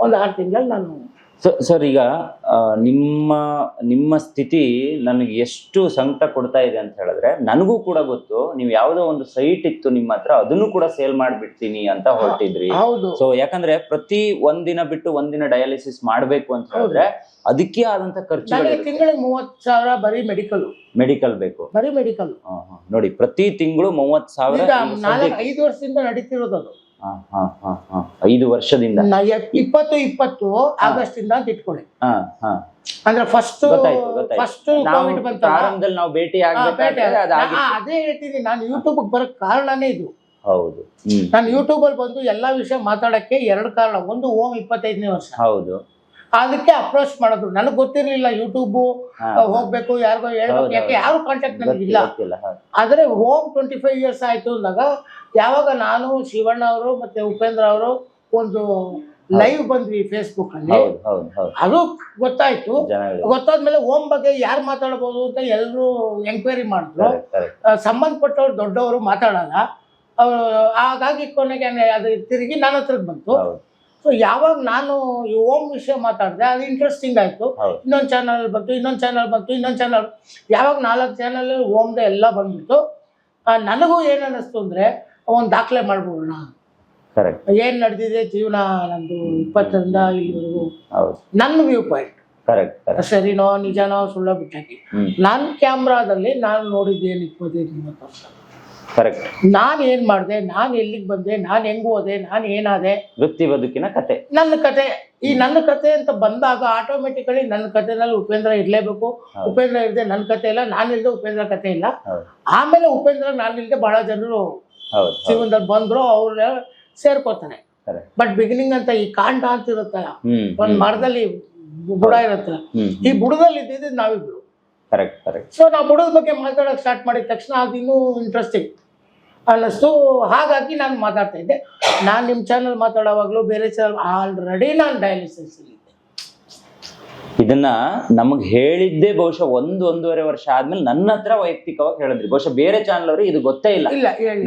ಒಂದು ಆರು ತಿಂಗಳಲ್ಲಿ ನಾನು ಸರ್ ಸರ್ ಈಗ ನಿಮ್ಮ ನಿಮ್ಮ ಸ್ಥಿತಿ ನನಗೆ ಎಷ್ಟು ಸಂಕಟ ಕೊಡ್ತಾ ಇದೆ ಅಂತ ಹೇಳಿದ್ರೆ ನನಗೂ ಕೂಡ ಗೊತ್ತು ನೀವು ಯಾವುದೋ ಒಂದು ಸೈಟ್ ಇತ್ತು ನಿಮ್ಮ ಹತ್ರ ಅದನ್ನು ಕೂಡ ಸೇಲ್ ಮಾಡಿಬಿಡ್ತೀನಿ ಅಂತ ಹೊರಟಿದ್ರಿ. ಸೊ ಯಾಕಂದ್ರೆ ಪ್ರತಿ ಒಂದಿನ ಬಿಟ್ಟು ಒಂದಿನ ಡಯಾಲಿಸಿಸ್ ಮಾಡ್ಬೇಕು ಅಂತ ಹೇಳಿದ್ರೆ ಅದಕ್ಕೆ ಆದಂತ ಖರ್ಚು ತಿಂಗಳು ಮೂವತ್ ಮೂವತ್ತು ಸಾವಿರ ಬರೀ ಮೆಡಿಕಲ್ ಮೆಡಿಕಲ್ ಬೇಕು. ಬರೀ ಮೆಡಿಕಲ್. ನೋಡಿ ಪ್ರತಿ ತಿಂಗಳು ಮೂವತ್ ಸಾವಿರ ಐದು ವರ್ಷದಿಂದ ನಡೀತಿರೋದು ಅದು. ಐದು ವರ್ಷದಿಂದ. ಇಪ್ಪತ್ತು ಇಪ್ಪತ್ತು ಆಗಸ್ಟ್ ಇಂದ ಅಂತ ಇಟ್ಕೊಳ್ಳಿ ಹಾ ಹಾ. ಅಂದ್ರೆ ಫಸ್ಟ್ ಫಸ್ಟ್ ಕೋವಿಡ್ ಪ್ರಾರಂಭದಲ್ಲಿ ನಾವು ಭೇಟಿ ಅದೇ ಹೇಳ್ತೀನಿ ನಾನು ಯೂಟ್ಯೂಬ್ ಬರಕ್ ಕಾರಣನೇ ಇದು. ಹೌದು. ನಾನು ಯೂಟ್ಯೂಬ್ ಅಲ್ಲಿ ಬಂದು ಎಲ್ಲಾ ವಿಷಯ ಮಾತಾಡಕ್ಕೆ ಎರಡು ಕಾರಣ. ಒಂದು ಓಮ್ ಇಪ್ಪತ್ತೈದನೇ ವರ್ಷ. ಹೌದು. ಅದಕ್ಕೆ ಅಪ್ರೋಚ್ ಮಾಡೋದು ನನಗೆ ಗೊತ್ತಿರ್ಲಿಲ್ಲ ಯೂಟ್ಯೂಬು ಹೋಗ್ಬೇಕು ಯಾರಿಗೋ ಹೇಳ್ಬೇಕು. ಯಾಕೆ. ಯಾರು ಕಾಂಟ್ಯಾಕ್ಟ್ ನನಗೆ ನನಗಿಲ್ಲ ಆದ್ರೆ ಹೋಮ್ ಟ್ವೆಂಟಿ ಫೈವ್ ಇಯರ್ಸ್ ಆಯ್ತು ಅಂದಾಗ ಯಾವಾಗ ನಾನು ಶಿವಣ್ಣ ಅವರು ಮತ್ತೆ ಉಪೇಂದ್ರ ಅವರು ಒಂದು ಲೈವ್ ಬಂದ್ವಿ ಫೇಸ್ಬುಕ್ ಅಲ್ಲಿ. ಅದು ಗೊತ್ತಾಯ್ತು. ಗೊತ್ತಾದ್ಮೇಲೆ ಓಮ್ ಬಗ್ಗೆ ಯಾರು ಮಾತಾಡಬಹುದು ಅಂತ ಎಲ್ಲರೂ ಎಂಕ್ವೈರಿ ಮಾಡಿದ್ರು. ಸಂಬಂಧಪಟ್ಟವ್ರು ದೊಡ್ಡವರು ಮಾತಾಡಲ್ಲ. ಅವರು ಹಾಗಾಗಿ ಕೊನೆಗೆ ಅದು ತಿರುಗಿ ನನ್ನ ಹತ್ರಕ್ಕೆ ಬಂತು. ಸೊ ಯಾವಾಗ ನಾನು ಈ ಓಮ್ ವಿಷಯ ಮಾತಾಡಿದೆ ಅದು ಇಂಟ್ರೆಸ್ಟಿಂಗ್ ಆಯಿತು. ಇನ್ನೊಂದು ಚಾನಲ್ ಬಂತು ಇನ್ನೊಂದು ಚಾನಲ್ ಬಂತು ಇನ್ನೊಂದು ಚಾನಲ್ ಯಾವಾಗ ನಾಲ್ಕು ಚಾನಲ್ ಓಮ್ದ ಎಲ್ಲ ಬಂದ್ಬಿಟ್ಟು ನನಗೂ ಏನು ಅನ್ನಿಸ್ತು ಅಂದರೆ ಒಂದು ದಾಖಲೆ ಮಾಡ್ಬೋಣ ಕರೆಕ್ಟ್ ಏನ್ ನಡೆದಿದೆ ಜೀವನ ನಂದು ಇಪ್ಪತ್ತರಿಂದ ಇಲ್ಲಿವರೆಗೂ? ನನ್ನ ವ್ಯೂ ಪಾಯಿಂಟ್ ಕರೆಕ್ಟ್ ಸರಿನೋ ನಿಜನೋ ಸುಳ್ಳ ಬಿಟ್ಟಾಕಿ. ಹ್ಮ್. ನನ್ನ ಕ್ಯಾಮ್ರಾದಲ್ಲಿ ನಾನು ನೋಡಿದ್ದೇನು ಇಪ್ಪತ್ತೈದು ಮೂವತ್ತು ವರ್ಷ ಕರೆಕ್ಟ್ ನಾನು ಏನ್ ಮಾಡಿದೆ ನಾನು ಎಲ್ಲಿಗೆ ಬಂದೆ ನಾನು ಹೆಂಗ್ ಹೋದೆ ನಾನು ಏನಾದೆ? ವೃತ್ತಿ ಬದುಕಿನ ಕತೆ. ನನ್ನ ಕತೆ. ಈ ನನ್ನ ಕತೆ ಅಂತ ಬಂದಾಗ ಆಟೋಮೆಟಿಕಲಿ ನನ್ನ ಕತೆನಲ್ಲಿ ಉಪೇಂದ್ರ ಇರ್ಲೇಬೇಕು. ಉಪೇಂದ್ರ ಇಲ್ಲದೆ ನನ್ನ ಕತೆ ಇಲ್ಲ ನಾನು ಇಲ್ಲದೆ ಉಪೇಂದ್ರ ಕತೆ ಇಲ್ಲ. ಆಮೇಲೆ ಉಪೇಂದ್ರ ನಾನು ಇಲ್ಲದೆ ಬಹಳ ಜನರು ಜೀವನದಲ್ಲಿ ಬಂದ್ರು ಅವ್ರ ಸೇರ್ಕೋತಾನೆ. ಬಟ್ ಬಿಗಿನಿಂಗ್ ಅಂತ ಈ ಕಾಂಡ ಅಂತ ಇರುತ್ತಲ್ಲ ಒಂದ್ ಮರದಲ್ಲಿ ಬುಡ ಇರುತ್ತಲ್ಲ ಈ ಬುಡದಲ್ಲಿ ಇದ್ದಿದ್ದು ನಾವಿಬ್ರು. ಕರೆಕ್ಟ್ ಕರೆಕ್ಟ್ ಸೊ ನಾವು ಬುಡದ ಬಗ್ಗೆ ಮಾತಾಡೋಕೆ ಸ್ಟಾರ್ಟ್ ಮಾಡಿದ ತಕ್ಷಣ ಅದು ಇನ್ನೂ ಇಂಟ್ರೆಸ್ಟಿಂಗ್ ಅನ್ನಿಸ್ತು. ಹಾಗಾಗಿ ನಾನು ಮಾತಾಡ್ತಾ ಇದ್ದೆ. ನಾನು ನಿಮ್ಮ ಚಾನಲ್ ಮಾತಾಡೋವಾಗಲೂ ಬೇರೆ ಚಾನಲ್ ಆಲ್ರೆಡಿ ನಾನು ಡಯಾಲಿಸಿಸ್ ಇದನ್ನ ನಮಗೆ ಹೇಳಿದ್ದೆ ಬಹುಶಃ ಒಂದು ಒಂದೂವರೆ ವರ್ಷ ಆದ್ಮೇಲೆ ನನ್ನ ಹತ್ರ ವೈಯಕ್ತಿಕವಾಗಿ ಹೇಳಿದ್ರಿ. ಬಹುಶಃ ಬೇರೆ ಚಾನಲ್ ಅವ್ರಿಗೆ ಇದು ಗೊತ್ತೇ ಇಲ್ಲ.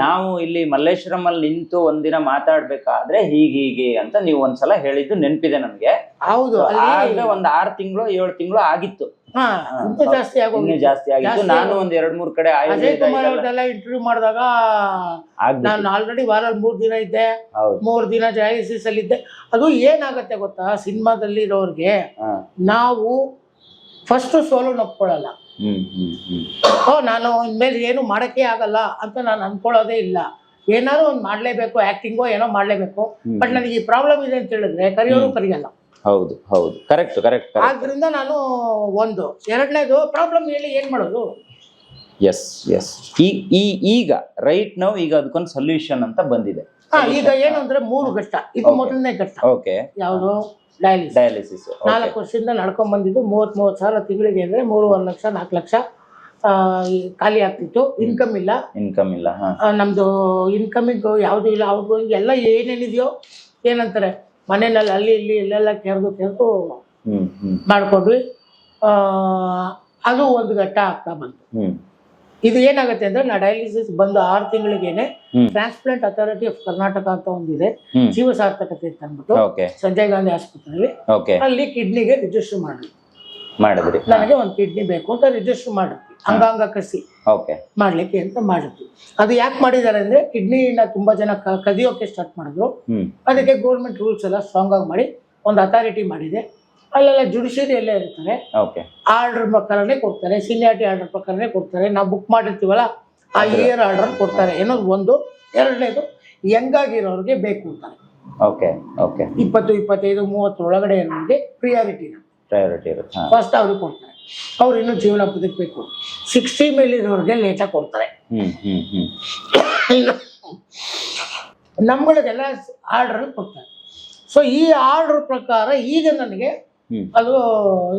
ನಾವು ಇಲ್ಲಿ ಮಲ್ಲೇಶ್ವರಂ ಅಲ್ಲಿ ನಿಂತು ಒಂದಿನ ಮಾತಾಡ್ಬೇಕಾದ್ರೆ ಹೀಗೆ ಹೀಗೆ ಅಂತ ನೀವು ಒಂದ್ಸಲ ಹೇಳಿದ್ದು ನೆನಪಿದೆ ನಮ್ಗೆ ಹೌದು ಒಂದ್ ಆರು ತಿಂಗಳು ಏಳು ತಿಂಗಳು ಆಗಿತ್ತು. ಇನ್ನೂ ಜಾಸ್ತಿ ಆಗೋಗಿತ್ತು ಜಾಸ್ತಿ ಆಗಿತ್ತು. ನಾನು ಒಂದ್ ಎರಡ್ ಮೂರ್ ಕಡೆ ಅಜಯ್ ಕುಮಾರ್ ಇಂಟರ್ವ್ಯೂ ಮಾಡಿದಾಗ ನಾನು ಆಲ್ರೆಡಿ ವಾರಲ್ಲಿ ಮೂರ್ ದಿನ ಇದ್ದೆ. ಮೂರ್ ದಿನ ಡಯಾಲಿಸಿಸ್ ಅಲ್ಲಿ ಇದ್ದೆ. ಅದು ಏನಾಗತ್ತೆ ಗೊತ್ತಾ? ಸಿನಿಮಾದಲ್ಲಿ ಇರೋರ್ಗೆ ನಾವು ಫಸ್ಟ್ ಸೋಲು ನಪ್ಕೊಳ್ಳಲ್ಲ. ಓ ನಾನು ಇನ್ಮೇಲೆ ಏನು ಮಾಡಕ್ಕೆ ಆಗಲ್ಲ ಅಂತ ನಾನು ಅನ್ಕೊಳ್ಳೋದೇ ಇಲ್ಲ. ಏನಾದ್ರು ಒಂದು ಮಾಡ್ಲೇಬೇಕು ಆಕ್ಟಿಂಗೋ ಏನೋ ಮಾಡ್ಲೇಬೇಕು. ಬಟ್ ನನಗೆ ಈ ಪ್ರಾಬ್ಲಮ್ ಇದೆ ಅಂತ ಹೇಳಿದ್ರೆ ಕರೆಯೋರು ಕರೆಯಲ್ಲ. ಹೌದು ಹೌದು. ಕರೆಕ್ಟ್ ಕರೆಕ್ಟ್ ಆದ್ರಿಂದ ನಾನು ಒಂದು. ಎರಡನೇದು ಪ್ರಾಬ್ಲಮ್ ಹೇಳಿ ಏನ್ ಮಾಡೋದು? ಎಸ್ ಎಸ್ ಈ ಈ ಈಗ ರೈಟ್ ನಾವು ಈಗ ಅದಕ್ಕೊಂದು ಸೊಲ್ಯೂಷನ್ ಅಂತ ಬಂದಿದೆ. ಹಾ ಈಗ ಏನು ಅಂದ್ರೆ ಮೂರು ಘಟ್ಟ. ಇದು ಮೊದಲನೇ ಘಟ್ಟ. ಓಕೆ ಯಾವುದು? ಡಯಾಲಿಸಿಸ್ ಡಯಾಲಿಸಿಸ್ ನಾಲ್ಕು ವರ್ಷದಿಂದ ನಡ್ಕೊಂಡ್ ಬಂದಿದ್ದು ಮೂವತ್ತ್ ಮೂವತ್ತು ಸಾವಿರ ತಿಂಗಳಿಗೆ ಅಂದ್ರೆ ಮೂರುವರೆ ಲಕ್ಷ ನಾಲ್ಕು ಲಕ್ಷ ಆ, ಈ ಖಾಲಿ ಆಗ್ತಿತ್ತು. ಇನ್ಕಮ್ ಇಲ್ಲ. ಇನ್ಕಮ್ ಇಲ್ಲ ಹಾ. ಆ, ನಮ್ದು ಇನ್ಕಮಿಂಗ್ ಯಾವುದು ಇಲ್ಲ. ಅವ್ರಿಗೂ ಎಲ್ಲ ಏನೇನಿದೆಯೋ ಏನಂತಾರೆ? ಮನೆಯಲ್ಲಿ ಅಲ್ಲಿ ಇಲ್ಲಿ ಇಲ್ಲೆಲ್ಲ ಕೆರೆದು ಕೆರೆದು ಮಾಡ್ಕೊಂಡ್ವಿ. ಆ, ಅದು ಒಂದು ಘಟ್ಟ ಆಗ್ತಾ ಬಂತು. ಇದು ಏನಾಗುತ್ತೆ ಅಂದ್ರೆ ನಾ ಡಯಾಲಿಸಿಸ್ ಬಂದು ಆರು ತಿಂಗಳಿಗೇನೆ. ಟ್ರಾನ್ಸ್ಪ್ಲಾಂಟ್ ಅಥಾರಿಟಿ ಆಫ್ ಕರ್ನಾಟಕ ಅಂತ ಒಂದಿದೆ. ಜೀವ ಸಾರ್ಥಕತೆ ಅಂತ ಅಂದ್ಬಿಟ್ಟು ಸಂಜಯ್ ಗಾಂಧಿ ಆಸ್ಪತ್ರೆಯಲ್ಲಿ ಓಕೆ ಅಲ್ಲಿ ಕಿಡ್ನಿಗೆ ರಿಜಿಸ್ಟರ್ ಮಾಡಿದ್ವಿ ಮಾಡಿದ್ರಿ. ನನಗೆ ಒಂದು ಕಿಡ್ನಿ ಬೇಕು ಅಂತ ರಿಜಿಸ್ಟರ್ ಮಾಡಿದ್ವಿ ಅಂಗಾಂಗ ಕಸಿ ಓಕೆ. ಮಾಡ್ಲಿಕ್ಕೆ ಅಂತ ಮಾಡಿದ್ವಿ. ಅದು ಯಾಕೆ ಮಾಡಿದ್ದಾರೆ ಅಂದ್ರೆ ಕಿಡ್ನಿನ ತುಂಬಾ ಜನ ಕದಿಯೋಕೆ ಸ್ಟಾರ್ಟ್ ಮಾಡಿದ್ರು. ಅದಕ್ಕೆ ಗೌರ್ಮೆಂಟ್ ರೂಲ್ಸ್ ಎಲ್ಲ ಸ್ಟ್ರಾಂಗ್ ಆಗಿ ಮಾಡಿ ಒಂದು ಅಥಾರಿಟಿ ಮಾಡಿದೆ. ಅಲ್ಲೆಲ್ಲ ಜುಡಿಷಿಯರಿ ಎಲ್ಲ ಇರ್ತಾರೆ. ಓಕೆ. ಆರ್ಡರ್ ಪ್ರಕಾರನೇ ಕೊಡ್ತಾರೆ. ಸೀನಿಯಾರಿಟಿ ಆರ್ಡರ್ ಪ್ರಕಾರನೇ ಕೊಡ್ತಾರೆ. ನಾವು ಬುಕ್ ಮಾಡಿರ್ತೀವಲ್ಲ ಆ ಇಯರ್ ಆರ್ಡರ್ ಕೊಡ್ತಾರೆ. ಏನೋ ಒಂದು. ಎರಡನೇದು ಯಂಗಾಗಿರೋರಿಗೆ ಬೇಕು ಅಂತಾರೆ. Okay okay. ಇಪ್ಪತ್ತು ಇಪ್ಪತ್ತೈದು ಮೂವತ್ತು ಒಳಗಡೆ ಇರೋರಿಗೆ ಪ್ರಿಯಾರಿಟಿ ಪ್ರಯಾರಿಟಿ ಇರುತ್ತೆ ಫಸ್ಟ್ ಅವ್ರಿಗೆ ಕೊಡ್ತಾರೆ. ಅವ್ರು ಇನ್ನೂ ಜೀವನ ಬದುಕಬೇಕು. ಸಿಕ್ಸ್ಟಿ ಮೇಲೆ ಲೇಟ ಕೊಡ್ತಾರೆ. ನಮ್ಗಳಿಗೆಲ್ಲ ಆರ್ಡರ್ ಕೊಡ್ತಾರೆ. ಸೊ ಈ ಆರ್ಡರ್ ಪ್ರಕಾರ ಈಗ ನನಗೆ ಅದು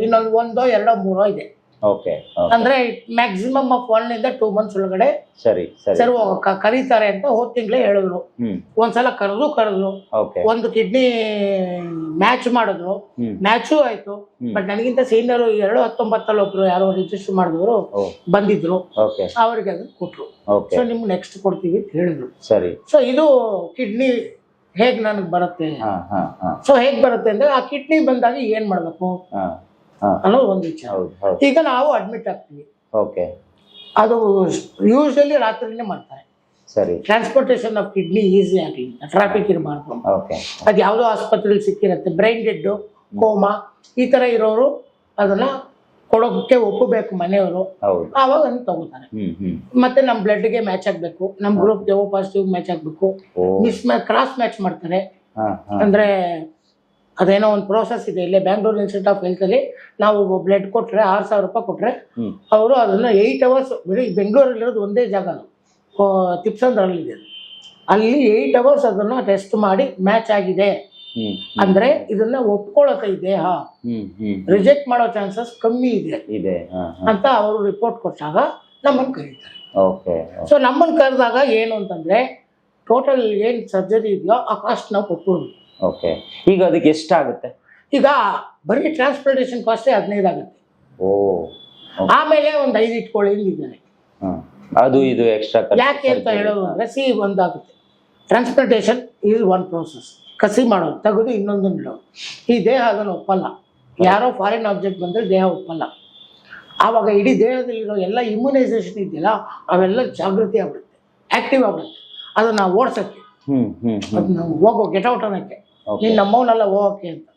ಇನ್ನೊಂದು ಒಂದೋ ಎರಡೋ ಮೂರೋ ಇದೆ. ಓಕೆ ಅಂದ್ರೆ ಮ್ಯಾಕ್ಸಿಮಮ್ ಆಫ್ ಒನ್ ಇಂದ ಟೂ ಮಂತ್ಸ್ ಒಳಗಡೆ ಸರಿ ಸರಿ. ಕರೀತಾರೆ ಅಂತ ಹೋದ್ ತಿಂಗಳೇ ಹೇಳಿದ್ರು. ಒಂದ್ಸಲ ಕರೆದು ಕರೆದ್ರು. ಒಂದು ಕಿಡ್ನಿ ಮ್ಯಾಚ್ ಮಾಡಿದ್ರು. ಮ್ಯಾಚು ಆಯ್ತು. ಬಟ್ ನನಗಿಂತ ಸೀನಿಯರ್ ಎರಡು ಹತ್ತೊಂಬತ್ತಲ್ಲಿ ಒಬ್ರು ಯಾರೋ ರಿಜಿಸ್ಟರ್ ಮಾಡಿದ್ರು ಬಂದಿದ್ರು. ಅವ್ರಿಗೆ ಅದನ್ನ ಕೊಟ್ರು. ಸೊ ನಿಮ್ಗೆ ನೆಕ್ಸ್ಟ್ ಕೊಡ್ತೀವಿ ಅಂತ ಹೇಳಿದ್ರು. ಸರಿ. ಸೊ ಇದು ಕಿಡ್ನಿ ಹೇಗ್ ನನಗೆ ಬರುತ್ತೆ? ಸೊ ಹೇಗ್ ಬರುತ್ತೆ ಅಂದ್ರೆ ಆ ಕಿಡ್ನಿ ಬಂದಾಗ ಏನ್ ಮಾಡ್ಬೇಕು? ಅನ್ನೋದು ಒಂದು ವಿಚಾರ. ಈಗ ನಾವು ಅಡ್ಮಿಟ್ ಆಗ್ತೀವಿ. ಓಕೆ. ಅದು ಯೂಶಲಿ ರಾತ್ರಿನೇ ಮಾಡ್ತಾರೆ. ಸರಿ. ಟ್ರಾನ್ಸ್ಪೋರ್ಟೇಷನ್ ಆಫ್ ಕಿಡ್ನಿ ಈಸಿ ಆಗಲಿ ಟ್ರಾಫಿಕ್ ಇರಬಾರ್ದು. ಅದು ಯಾವುದೋ ಆಸ್ಪತ್ರೆಯಲ್ಲಿ ಸಿಕ್ಕಿರುತ್ತೆ. ಬ್ರೈನ್ ಡೆಡ್ ಕೋಮಾ ಈ ತರ ಇರೋರು ಅದನ್ನ ಕೊಡೋಕ್ಕೆ ಒಪ್ಪಬೇಕು ಮನೆಯವರು. ಆವಾಗ ಅದನ್ನ ತಗೋತಾರೆ. ಮತ್ತೆ ಹ್ಮ್. ಮತ್ತೆ ನಮ್ಮ ಬ್ಲಡ್ಗೆ ಮ್ಯಾಚ್ ಆಗ್ಬೇಕು. ನಮ್ಮ ಗ್ರೂಪ್ ಓ ಪಾಸಿಟಿವ್ ಮ್ಯಾಚ್ ಆಗ್ಬೇಕು. ಮಿಸ್ ಕ್ರಾಸ್ ಮ್ಯಾಚ್ ಮಾಡ್ತಾರೆ. ಅಂದ್ರೆ ಅದೇನೋ ಒಂದು ಪ್ರೋಸೆಸ್ ಇದೆ. ಇಲ್ಲೇ ಬ್ಯಾಂಗ್ಳೂರ್ ಇನ್ಸ್ಟಿಟ್ಯೂಟ್ ಆಫ್ ಹೆಲ್ತಲ್ಲಿ ನಾವು ಬ್ಲಡ್ ಕೊಟ್ರೆ ಆರು ಸಾವಿರ ರೂಪಾಯಿ ಕೊಟ್ರೆ ಅವರು ಅದನ್ನ ಏಯ್ಟ್ ಅವರ್ಸ್ ಬರೀ ಬೆಂಗಳೂರಲ್ಲಿರೋದು ಒಂದೇ ಜಾಗ ತಿಪ್ಸಂದ್ರಲ್ಲಿದೆ. ಅಲ್ಲಿ ಏಯ್ಟ್ ಅವರ್ಸ್ ಅದನ್ನ ಟೆಸ್ಟ್ ಮಾಡಿ ಮ್ಯಾಚ್ ಆಗಿದೆ. ಅಂದ್ರೆ ಇದನ್ನ ಒಪ್ಕೊಳ್ಳುತ್ತೆ ಈ ದೇಹ ಹ್ಮ್ ಹ್ಮ್ ರಿಜೆಕ್ಟ್ ಮಾಡೋ ಚಾನ್ಸಸ್ ಕಮ್ಮಿ ಇದೆ. ಇದೆ ಹಾ ಹಾ. ಅಂತ ಅವರು ರಿಪೋರ್ಟ್ ಕೊಟ್ಟಾಗ ನಮ್ಮನ್ನು ಕರೀತಾರೆ. ಓಕೆ ಸೊ ನಮ್ಮನ್ನು ಕರೆದಾಗ ಏನು ಅಂತಂದ್ರೆ ಟೋಟಲ್ ಏನು ಸರ್ಜರಿ ಇದೆಯೋ ಆ ಕಾಸ್ಟ್ ನಾವು ಕೊಟ್ಬಿಡ್ಬೇಕು. ಓಕೆ ಈಗ ಅದಕ್ಕೆ ಎಷ್ಟಾಗುತ್ತೆ? ಈಗ ಬರೀ ಟ್ರಾನ್ಸ್ಪೋರ್ಟೇಷನ್ ಕಾಸ್ಟೇ ಹದಿನೈದು ಆಗುತ್ತೆ ಓ ಆಮೇಲೆ ಒಂದು ಐದು ಇಟ್ಕೊಳ್ಳಿ ಅದು ಇದು ಎಕ್ಸ್ಟ್ರಾ ಯಾಕೆ ಅಂತ ಹೇಳೋದು ಅಂದ್ರೆ ಸಿ ಒಂದಾಗುತ್ತೆ. ಟ್ರಾನ್ಸ್ಪೋರ್ಟೇಷನ್ ಇಸ್ ಒನ್ ಪ್ರೋಸೆಸ್ ಕಸಿ ಮಾಡೋದು ತೆಗೆದು ಇನ್ನೊಂದು ಇಡೋದು ಈ ದೇಹ ಅದನ್ನು ಒಪ್ಪಲ್ಲ. ಯಾರೋ ಫಾರಿನ್ ಆಬ್ಜೆಕ್ಟ್ ಬಂದರೆ ದೇಹ ಒಪ್ಪಲ್ಲ. ಆವಾಗ ಇಡೀ ದೇಹದಲ್ಲಿರೋ ಎಲ್ಲ ಇಮ್ಯುನೈಸೇಷನ್ ಇದೆಯಲ್ಲ ಅವೆಲ್ಲ ಜಾಗೃತಿ ಆಗ್ಬಿಡುತ್ತೆ. ಆಕ್ಟಿವ್ ಆಗ್ಬಿಡುತ್ತೆ. ಅದನ್ನ ಓಡಿಸೋಕ್ಕೆ. ಅದನ್ನ ಹೋಗೋ ಗೆಟೌಟ್ ಅನ್ನೋಕ್ಕೆ. ನೀನು ನಮ್ಮವನಲ್ಲ ಹೋಗಕ್ಕೆ ಅಂತ.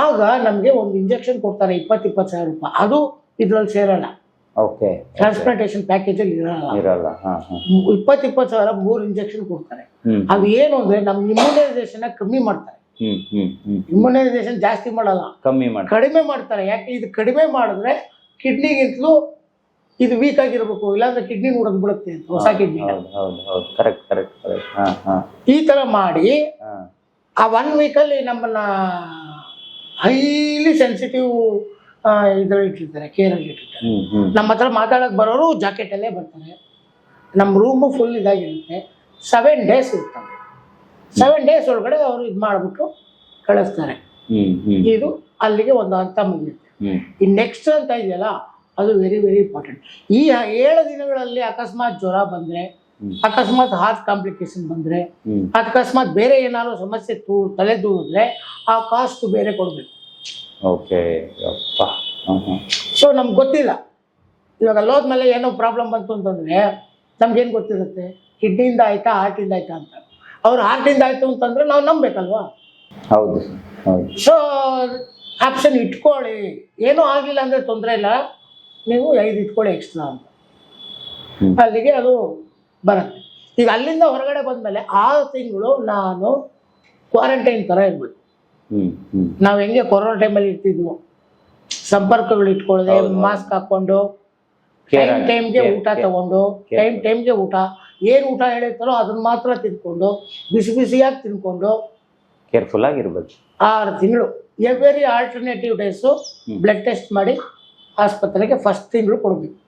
ಆಗ ನಮ್ಗೆ ಒಂದು ಇಂಜೆಕ್ಷನ್ ಕೊಡ್ತಾರೆ ಇಪ್ಪತ್ತು ಇಪ್ಪತ್ತು ಸಾವಿರ ರೂಪಾಯಿ. ಅದು ಇದ್ರಲ್ಲಿ ಸೇರಲ್ಲ. ಓಕೆ ಪ್ಯಾಕೇಜ್ ಪ್ಯಾಕೇಜಲ್ಲಿ ಇರಲ್ಲ. ಇರಲ್ಲ. ಇಪ್ಪತ್ತು ಇಪ್ಪತ್ತು ಸಾವಿರ ಮೂರು ಇಂಜೆಕ್ಷನ್ ಕೊಡ್ತಾರೆ. ಅದು ಏನು ಅಂದ್ರೆ ನಮ್ ಇಮ್ಯುನೈಸೇಷನ್ ಕಮ್ಮಿ ಮಾಡ್ತಾರೆ. ಇಮ್ಯುನೈಸೇಷನ್ ಜಾಸ್ತಿ ಮಾಡಲ್ಲ. ಕಮ್ಮಿ ಮಾಡಿ ಕಡಿಮೆ ಮಾಡ್ತಾರೆ. ಯಾಕೆ ಇದು ಕಡಿಮೆ ಮಾಡಿದ್ರೆ ಕಿಡ್ನಿಗಿಂತಲೂ ಇದು ವೀಕ್ ಆಗಿರ್ಬೇಕು ಇಲ್ಲಾಂದ್ರೆ ಕಿಡ್ನಿ ನೋಡೋದು ಬಿಡುತ್ತೆ ಹೊಸ ಕಿಡ್ನಿ ಹೌದು ಹೌದು. ಹೌದು ಕರೆಕ್ಟ್ ಕರೆಕ್ಟ್ ಕರೆಕ್ಟ್ ಈ ತರ ಮಾಡಿ ಆ ಒನ್ ವೀಕಲ್ಲಿ ನಮ್ಮನ್ನ ಹೈಲಿ ಸೆನ್ಸಿಟಿವ್ ಇದ್ರಲ್ಲಿ ಇಟ್ಟಿರ್ತಾರೆ ಕೇರಲ್ಲಿ ಇಟ್ಟಿರ್ತಾರೆ. ಹ್ಮ್ ಹ್ಮ್. ನಮ್ಮ ಹತ್ರ ಮಾತಾಡಕ್ ಬರೋರು ಜಾಕೆಟಲ್ಲೇ ಬರ್ತಾರೆ. ನಮ್ಮ ರೂಮು ಫುಲ್ ಇದಾಗಿರುತ್ತೆ. ಸೆವೆನ್ ಡೇಸ್ ಇರ್ತವೆ ಸೆವೆನ್ ಡೇಸ್ ಒಳಗಡೆ ಅವರು ಇದು ಮಾಡಿಬಿಟ್ಟು ಕಳಿಸ್ತಾರೆ. ಇದು ಅಲ್ಲಿಗೆ ಒಂದು ಹಂತ ಮುಗಿಯುತ್ತೆ. ಈ ನೆಕ್ಸ್ಟ್ ಅಂತ ಇದೆಯಲ್ಲ ಅದು ವೆರಿ ವೆರಿ ಇಂಪಾರ್ಟೆಂಟ್ ಈ ಏಳು ದಿನಗಳಲ್ಲಿ ಅಕಸ್ಮಾತ್ ಜ್ವರ ಬಂದರೆ. ಅಕಸ್ಮಾತ್ ಹಾರ್ಟ್ ಕಾಂಪ್ಲಿಕೇಶನ್ ಬಂದ್ರೆ ಅಕಸ್ಮಾತ್ ಬೇರೆ ಏನಾದ್ರು ಸಮಸ್ಯೆ ತಲೆ ದೂರಿದ್ರೆ ಆ ಕಾಸ್ಟ್ ಬೇರೆ ಕೊಡಬೇಕು. ಓಕೆ ಸೊ ನಮ್ಗೆ ಗೊತ್ತಿಲ್ಲ. ಇವಾಗ ಅಲ್ಲೋದ್ಮೇಲೆ ಏನೋ ಪ್ರಾಬ್ಲಮ್ ಬಂತು ಅಂತಂದರೆ ನಮ್ಗೇನು ಗೊತ್ತಿರುತ್ತೆ? ಕಿಡ್ನಿಯಿಂದ ಆಯ್ತಾ ಹಾರ್ಟಿಂದ ಆಯ್ತಾ ಅಂತ. ಅವ್ರು ಹಾರ್ಟಿಂದ ಆಯ್ತು ಅಂತಂದ್ರೆ ನಾವು ನಂಬಬೇಕಲ್ವಾ ಹೌದು ಹೌದು. ಸೊ ಆಪ್ಷನ್ ಇಟ್ಕೊಳ್ಳಿ. ಏನೂ ಆಗಿಲ್ಲ ಅಂದ್ರೆ ತೊಂದರೆ ಇಲ್ಲ. ನೀವು ಐದು ಇಟ್ಕೊಳ್ಳಿ ಎಕ್ಸ್ಟ್ರಾ ಅಂತ. ಅಲ್ಲಿಗೆ ಅದು ಬರುತ್ತೆ. ಈಗ ಅಲ್ಲಿಂದ ಹೊರಗಡೆ ಬಂದಮೇಲೆ ಆರು ತಿಂಗಳು ನಾನು ಕ್ವಾರಂಟೈನ್ ಥರ ಇರ್ಬೇಕು ಹ್ಮ್ ನಾವು ಹೆಂಗೆ ಕೊರೋನಾ ಟೈಮಲ್ಲಿ ಇರ್ತಿದ್ವು ಸಂಪರ್ಕಗಳು ಇಟ್ಕೊಳ್ಳದೆ. ಮಾಸ್ಕ್ ಹಾಕೊಂಡು ಟೈಮ್ ಟೈಮ್ಗೆ ಊಟ ತಗೊಂಡು ಟೈಮ್ ಟೈಮ್ಗೆ ಊಟ ಏನು ಊಟ ಹೇಳಿರ್ತಾರೋ ಅದನ್ನ ಮಾತ್ರ ತಿನ್ಕೊಂಡು ಬಿಸಿ ಬಿಸಿಯಾಗಿ ತಿನ್ಕೊಂಡು ಕೇರ್ಫುಲ್ ಆಗಿರ್ಬೇಕು. ಆರು ತಿಂಗಳು every alternative days. Blood test ಮಾಡಿ ಆಸ್ಪತ್ರೆಗೆ ಫಸ್ಟ್ ತಿಂಗಳು ಕೊಡಬೇಕು.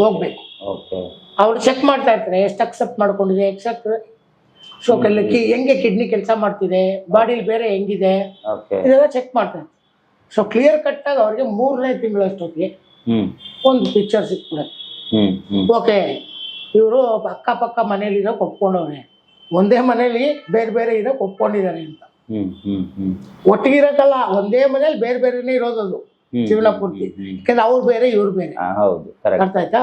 ಹೋಗ್ಬೇಕು. ಓಕೆ ಅವ್ರು ಚೆಕ್ ಮಾಡ್ತಾ ಇರ್ತಾರೆ ಎಷ್ಟು ಅಕ್ಸೆಪ್ಟ್ ಮಾಡ್ಕೊಂಡಿದೆ ಎಕ್ಸೆಪ್ಟ್ ಸೊ ಹೆಂಗೆ ಕಿಡ್ನಿ ಕೆಲಸ ಮಾಡ್ತಿದೆ? ಬಾಡಿಲಿ ಬೇರೆ ಹೆಂಗಿದೆ? ಇದೆಲ್ಲ ಚೆಕ್ ಮಾಡ್ತಾರೆ ಸೊ ಕ್ಲಿಯರ್ ಕಟ್ ಆಗಿ ಅವ್ರಿಗೆ ಮೂರನೇ ತಿಂಗಳು ಅಷ್ಟೊತ್ತಿಗೆ ಒಂದು ಪಿಕ್ಚರ್ ಸಿಕ್ಬಿಡುತ್ತೆ. ಓಕೆ ಇವರು ಅಕ್ಕಪಕ್ಕ ಮನೇಲಿ ಇರೋ ಒಪ್ಕೊಂಡವ್ರೆ. ಒಂದೇ ಮನೇಲಿ ಬೇರೆ ಬೇರೆ ಇರೋ ಒಪ್ಕೊಂಡಿದ್ದಾರೆ ಅಂತ. ಒಟ್ಟಿಗೆ ಇರಕ್ಕಲ್ಲ ಒಂದೇ ಮನೇಲಿ ಬೇರೆ ಬೇರೆನೇ ಇರೋದದು. ಜೀವನ ಪೂರ್ತಿ. ಯಾಕಂದ್ರೆ ಅವ್ರು ಬೇರೆ ಇವ್ರು ಬೇರೆ. ಅರ್ಥ ಆಯ್ತಾ?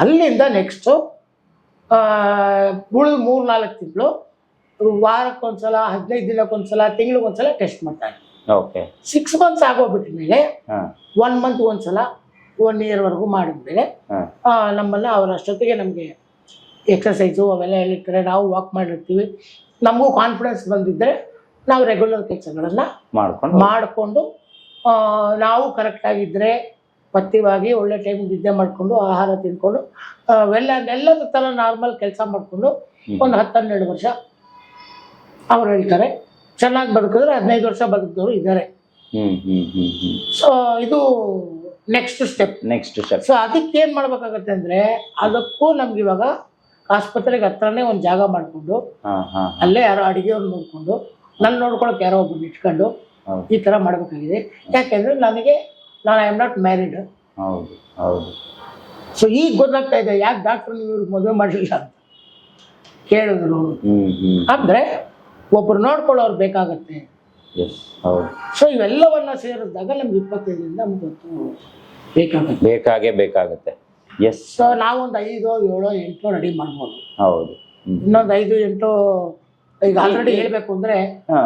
ಅಲ್ಲಿಂದ ನೆಕ್ಸ್ಟು ಉಳಿದ ಮೂರು ನಾಲ್ಕು ತಿಂಗಳು ವಾರಕ್ಕೊಂದ್ಸಲ ಹದಿನೈದು ದಿನಕ್ಕೊಂದ್ಸಲ ತಿಂಗಳಿಗೊಂದ್ಸಲ ಟೆಸ್ಟ್ ಮಾಡ್ತಾರೆ ಓಕೆ ಸಿಕ್ಸ್ ಮಂತ್ಸ್ ಆಗೋಗ್ಬಿಟ್ಟ ಮೇಲೆ ಒನ್ ಮಂತ್ ಒಂದ್ಸಲ ಒನ್ ಇಯರ್ವರೆಗೂ ಮಾಡಿದ್ಮೇಲೆ ನಮ್ಮನ್ನ ಅವ್ರ ಅಷ್ಟೊತ್ತಿಗೆ ನಮಗೆ ಎಕ್ಸಸೈಸು ಅವೆಲ್ಲ ಹೇಳಿರ್ತಾರೆ ನಾವು ವಾಕ್ ಮಾಡಿರ್ತೀವಿ. ನಮಗೂ ಕಾನ್ಫಿಡೆನ್ಸ್ ಬಂದಿದ್ದರೆ ನಾವು ರೆಗ್ಯುಲರ್ ಕೆಲಸಗಳನ್ನು ಮಾಡ್ಕೊಂಡು ಮಾಡಿಕೊಂಡು ನಾವು ಕರೆಕ್ಟಾಗಿದ್ದರೆ ಪಥ್ಯವಾಗಿ ಒಳ್ಳೆ ಟೈಮ್ ನಿದ್ದೆ ಮಾಡಿಕೊಂಡು ಆಹಾರ ತಿಂದ್ಕೊಂಡು ಅವೆಲ್ಲ ಎಲ್ಲದ ಥರ ನಾರ್ಮಲ್ ಕೆಲಸ ಮಾಡಿಕೊಂಡು ಒಂದು ಹತ್ತು ಹನ್ನೆರಡು ವರ್ಷ ಅವ್ರು ಹೇಳ್ತಾರೆ. ಚೆನ್ನಾಗಿ ಬದುಕಿದ್ರೆ ಹದಿನೈದು ವರ್ಷ ಬದುಕಿದವರು ಇದ್ದಾರೆ ಸೊ ಇದು next step next step so ಅದಕ್ಕೆ ಏನು ಮಾಡ್ಬೇಕಾಗತ್ತೆ ಅಂದರೆ ಅದಕ್ಕೂ ನಮ್ಗೆ ಇವಾಗ ಆಸ್ಪತ್ರೆಗೆ ಹತ್ರನೇ ಒಂದು ಜಾಗ ಮಾಡಿಕೊಂಡು ಅಲ್ಲೇ ಯಾರೋ ಅಡುಗೆಯವ್ರು ನೋಡಿಕೊಂಡು ನನ್ನ ನೋಡ್ಕೊಳಕ್ಕೆ ಯಾರೋ ಒಬ್ಬರು ಇಟ್ಕೊಂಡು ಈ ಥರ ಮಾಡಬೇಕಾಗಿದೆ. ಯಾಕೆಂದರೆ ನನಗೆ ನಾನು ಐ ಆಮ್ ನಾಟ್ ಮ್ಯಾರಿಡ್. ಹೌದು ಹೌದು. ಸೊ ಈಗ ಗೊತ್ತಾಗ್ತಾ ಇದೆ ಯಾಕೆ ಡಾಕ್ಟರ್ ನೀವು ಇವ್ರಿಗೆ ಮದುವೆ ಮಾಡಲಿಲ್ಲ ಅಂತ? ಕೇಳಿದ್ರು ಅಂದರೆ ಒಬ್ರು ನೋಡ್ಕೊಳ್ಳೋರು ಬೇಕಾಗತ್ತೆ. ಎಸ್ ಹೌದು. ಸೊ ಇವೆಲ್ಲವನ್ನ ಸೇರಿಸಿದಾಗ ನಮ್ಗೆ ಇಪ್ಪತ್ತೈದರಿಂದ ನಮ್ಗೆ ಬೇಕಾಗತ್ತೆ. ಬೇಕಾಗೇ ಬೇಕಾಗುತ್ತೆ. ಎಸ್ ಸೊ ನಾವೊಂದು ಐದೋ ಏಳೋ ಎಂಟೋ ರೆಡಿ ಮಾಡ್ಬೋದು. ಹೌದು. ಇನ್ನೊಂದು ಐದು ಎಂಟು ಈಗ ಆಲ್ರೆಡಿ ಹೇಳ್ಬೇಕು ಅಂದ್ರೆ.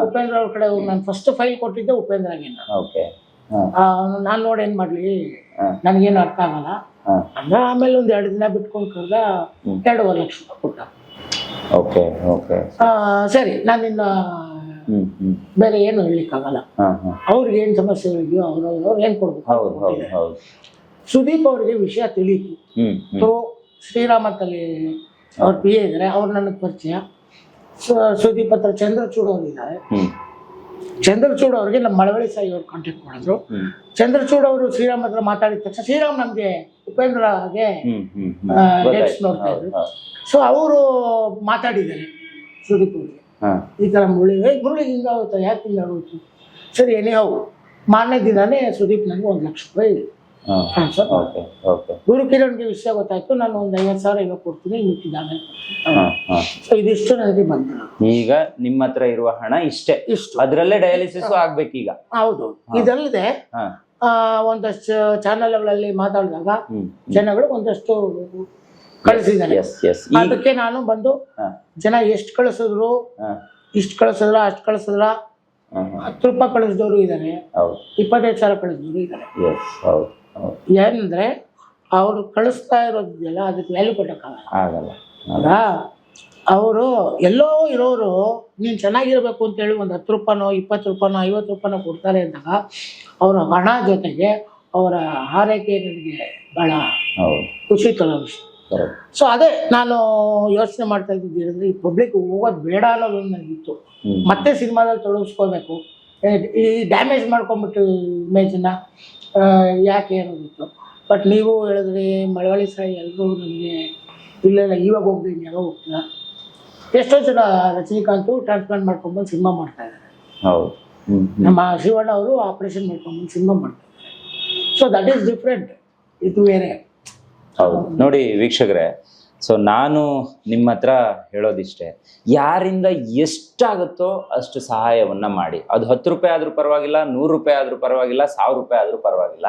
ಉಪೇಂದ್ರ ಅವ್ರ ಕಡೆ ನಾನು ಫಸ್ಟ್ ಫೈಲ್ ಕೊಟ್ಟಿದ್ದೆ ಉಪೇಂದ್ರಗೆ ಓಕೆ ನಾನು ನೋಡಿ ಏನ್ ಮಾಡ್ಲಿ? ನನ್ಗೇನು ಅರ್ಥ ಆಗಲ್ಲ. ಅಂದ್ರೆ ಆಮೇಲೆ ಒಂದ್ ಎರಡು ದಿನ ಬಿಟ್ಕೊಂಡು ಕರೆದ ಎರಡು ಎರಡೂವರೆ ಲಕ್ಷ ರೂಪಾಯಿ ಕೊಟ್ಟ. Okay okay. ಆ, ಸರಿ ನಾನಿನ್ನ ಬೇರೆ ಏನು ಹೇಳಲಿಕ್ಕಾಗಲ್ಲ. ಅವ್ರಿಗೆ ಏನು ಸಮಸ್ಯೆಗಳಿದೆಯೋ ಇದೆಯೋ ಅವ್ರ ಏನು ಕೊಡ್ಬೇಕು? ಸುದೀಪ್ ಅವರಿಗೆ ವಿಷಯ ತಿಳಿಯಿತು ಸೊ ಶ್ರೀರಾಮತಲ್ಲಿ ಅವ್ರ ಪಿ ಎ ಇದ್ದಾರೆ ಅವ್ರು ನನಗೆ ಪರಿಚಯ. ಸುದೀಪ್ ಹತ್ರ ಚಂದ್ರಚೂಡ್ ಅವ್ರು ಇದ್ದಾರೆ ಚಂದ್ರಚೂಡ್ ಅವ್ರಿಗೆ ನಮ್ಮ ಮಳವಳ್ಳಿ ಸಾಯಿ ಅವ್ರು ಕಾಂಟ್ಯಾಕ್ಟ್ ಮಾಡಿದ್ರು. ಚಂದ್ರಚೂಡ್ ಅವರು ಶ್ರೀರಾಮ್ ಹತ್ರ ಮಾತಾಡಿದ ತಕ್ಷಣ ಶ್ರೀರಾಮ್ ನಮಗೆ ಉಪೇಂದ್ರಗೆ dates ನೋಡ್ತಾ ಇದ್ರು. ಸೊ ಅವರು ಮಾತಾಡಿದ್ದಾರೆ ಸುದೀಪ್ ಅವ್ರಿಗೆ ಈ ಥರ ಮುರುಳಿ ಮುರುಳಿ ಮುರಳಿ ಹಿಂಗೆ ಆಗುತ್ತೆ? ಯಾಕೆ ಹಿಂಗೆ ಆಗೋಯ್ತು? ಸರಿ ಏನೇ ಹೌ ಮಾರನೇ ದಿನನೇ ಸುದೀಪ್ ನನಗೆ ಒಂದು ಲಕ್ಷ ರೂಪಾಯಿ ಟ್ರಾನ್ಸ್ಫರ್ ಓಕೆ ಓಕೆ. ಗುರು ಕಿರಣ್ಗೆ ವಿಷಯ ಗೊತ್ತಾಯ್ತು. ನಾನು ಒಂದ್ ಐವತ್ತು ಸಾವಿರ ಏನೋ ಕೊಡ್ತೀನಿ ಇಟ್ಟಿದ್ದಾನೆ ಸೊ ಇದಿಷ್ಟು ನನಗೆ ಬಂತು. ಈಗ ನಿಮ್ಮ ಹತ್ರ ಇರುವ ಹಣ ಇಷ್ಟೇ. ಇಷ್ಟು. ಅದ್ರಲ್ಲೇ ಡಯಾಲಿಸಿಸ್ ಆಗ್ಬೇಕೀಗ. ಹೌದು. ಇದಲ್ಲದೆ ಒಂದಷ್ಟು ಚಾನೆಲ್ಗಳಲ್ಲಿ ಮಾತಾಡಿದಾಗ ಜನಗಳು ಒಂದಷ್ಟು ಕಳಿಸಿದ್ದಾರೆ. ಅದಕ್ಕೆ ನಾನು ಬಂದು ಜನ ಎಷ್ಟು ಕಳಿಸಿದ್ರು ಇಷ್ಟು ಕಳಿಸಿದ್ರ ಅಷ್ಟು ಕಳಿಸಿದ್ರ ಹತ್ತು ರೂಪಾಯಿ ಕಳಿಸಿದವರು ಇದ್ದಾರೆ. ಇಪ್ಪತ್ತೈದು ಸಾವಿರ ಕಳಿಸಿದವರು ಇದ್ದಾರೆ. ಏನಂದ್ರೆ ಅವರು ಕಳಿಸ್ತಾ ಇರೋದಿದೆಯಲ್ಲ ಅದಕ್ಕೆ ವ್ಯಾಲ್ಯೂ ಕೊಟ್ಟಕ್ಕಾಗಲ್ಲ ಆಗಲ್ಲ. ಅಲ್ಲ ಅವರು ಎಲ್ಲೋ ಇರೋರು ನೀನು ಚೆನ್ನಾಗಿರ್ಬೇಕು ಅಂತೇಳಿ ಒಂದು ಹತ್ತು ರೂಪಾಯಿನೋ ಇಪ್ಪತ್ತು ರೂಪಾಯಿನೋ ಐವತ್ತು ರೂಪಾಯಿನೋ ಕೊಡ್ತಾರೆ ಅಂದಾಗ ಅವರ ಹಣ ಜೊತೆಗೆ ಅವರ ಆರೈಕೆ ನನಗೆ ಭಾಳ ಹೌದು. ಖುಷಿ ತರೋ ವಿಷಯ ಸೊ ಅದೇ ನಾನು ಯೋಚನೆ ಮಾಡ್ತಾ ಇದ್ದಿದ್ದು ಹೇಳಿದ್ರೆ ಈ ಪಬ್ಲಿಕ್ ಹೋಗೋದು ಬೇಡ ಅನ್ನೋದು ನನಗಿತ್ತು ಮತ್ತೆ ಸಿನಿಮಾದಲ್ಲಿ ತೊಡಗಿಸ್ಕೋಬೇಕು ಈ ಡ್ಯಾಮೇಜ್ ಮಾಡ್ಕೊಂಬಿಟ್ಟು ಇಮೇಜನ್ನ ಯಾಕೆ ಅನ್ನೋದಿತ್ತು ಬಟ್ ನೀವು ಹೇಳಿದ್ರಿ ಮಳವಳ್ಳಿ ಸಾಯಿ ಎಲ್ಲರೂ ನನಗೆ ಇಲ್ಲ ಇಲ್ಲ ಇವಾಗ ಹೋಗ್ತೀನಿ ಯಾವಾಗ ಹೋಗ್ತೀರಾ ಎಷ್ಟೋ ಜನ ರಜನಿಕಾಂತು ಟ್ರಾನ್ಸ್ಪ್ಲಾಂಟ್ ಮಾಡ್ಕೊಂಡ್ಬಂದು ಸಿನಿಮಾ ಮಾಡ್ತಾ ಇದ್ದಾರೆ ಹೌದು. ನಮ್ಮ ಶಿವಣ್ಣ ಅವರು ಆಪರೇಷನ್ ಮಾಡ್ಕೊಂಡ್ಬಂದು ಸಿನಿಮಾ ಮಾಡ್ತಾ ಇದ್ದಾರೆ ಸೊ ದಟ್ ಈಸ್ ಡಿಫ್ರೆಂಟ್ ಇದು ಬೇರೆ. ಹೌದು. ನೋಡಿ ವೀಕ್ಷಕರೇ ಸೊ ನಾನು ನಿಮ್ಮ ಹತ್ರ ಹೇಳೋದಿಷ್ಟೇ, ಯಾರಿಂದ ಎಷ್ಟಾಗುತ್ತೋ ಅಷ್ಟು ಸಹಾಯವನ್ನ ಮಾಡಿ. ಅದು ಹತ್ತು ರೂಪಾಯಿ ಆದ್ರೂ ಪರವಾಗಿಲ್ಲ, ನೂರು ರೂಪಾಯಿ ಆದ್ರೂ ಪರವಾಗಿಲ್ಲ, ಸಾವಿರ ರೂಪಾಯಿ ಆದ್ರೂ ಪರವಾಗಿಲ್ಲ.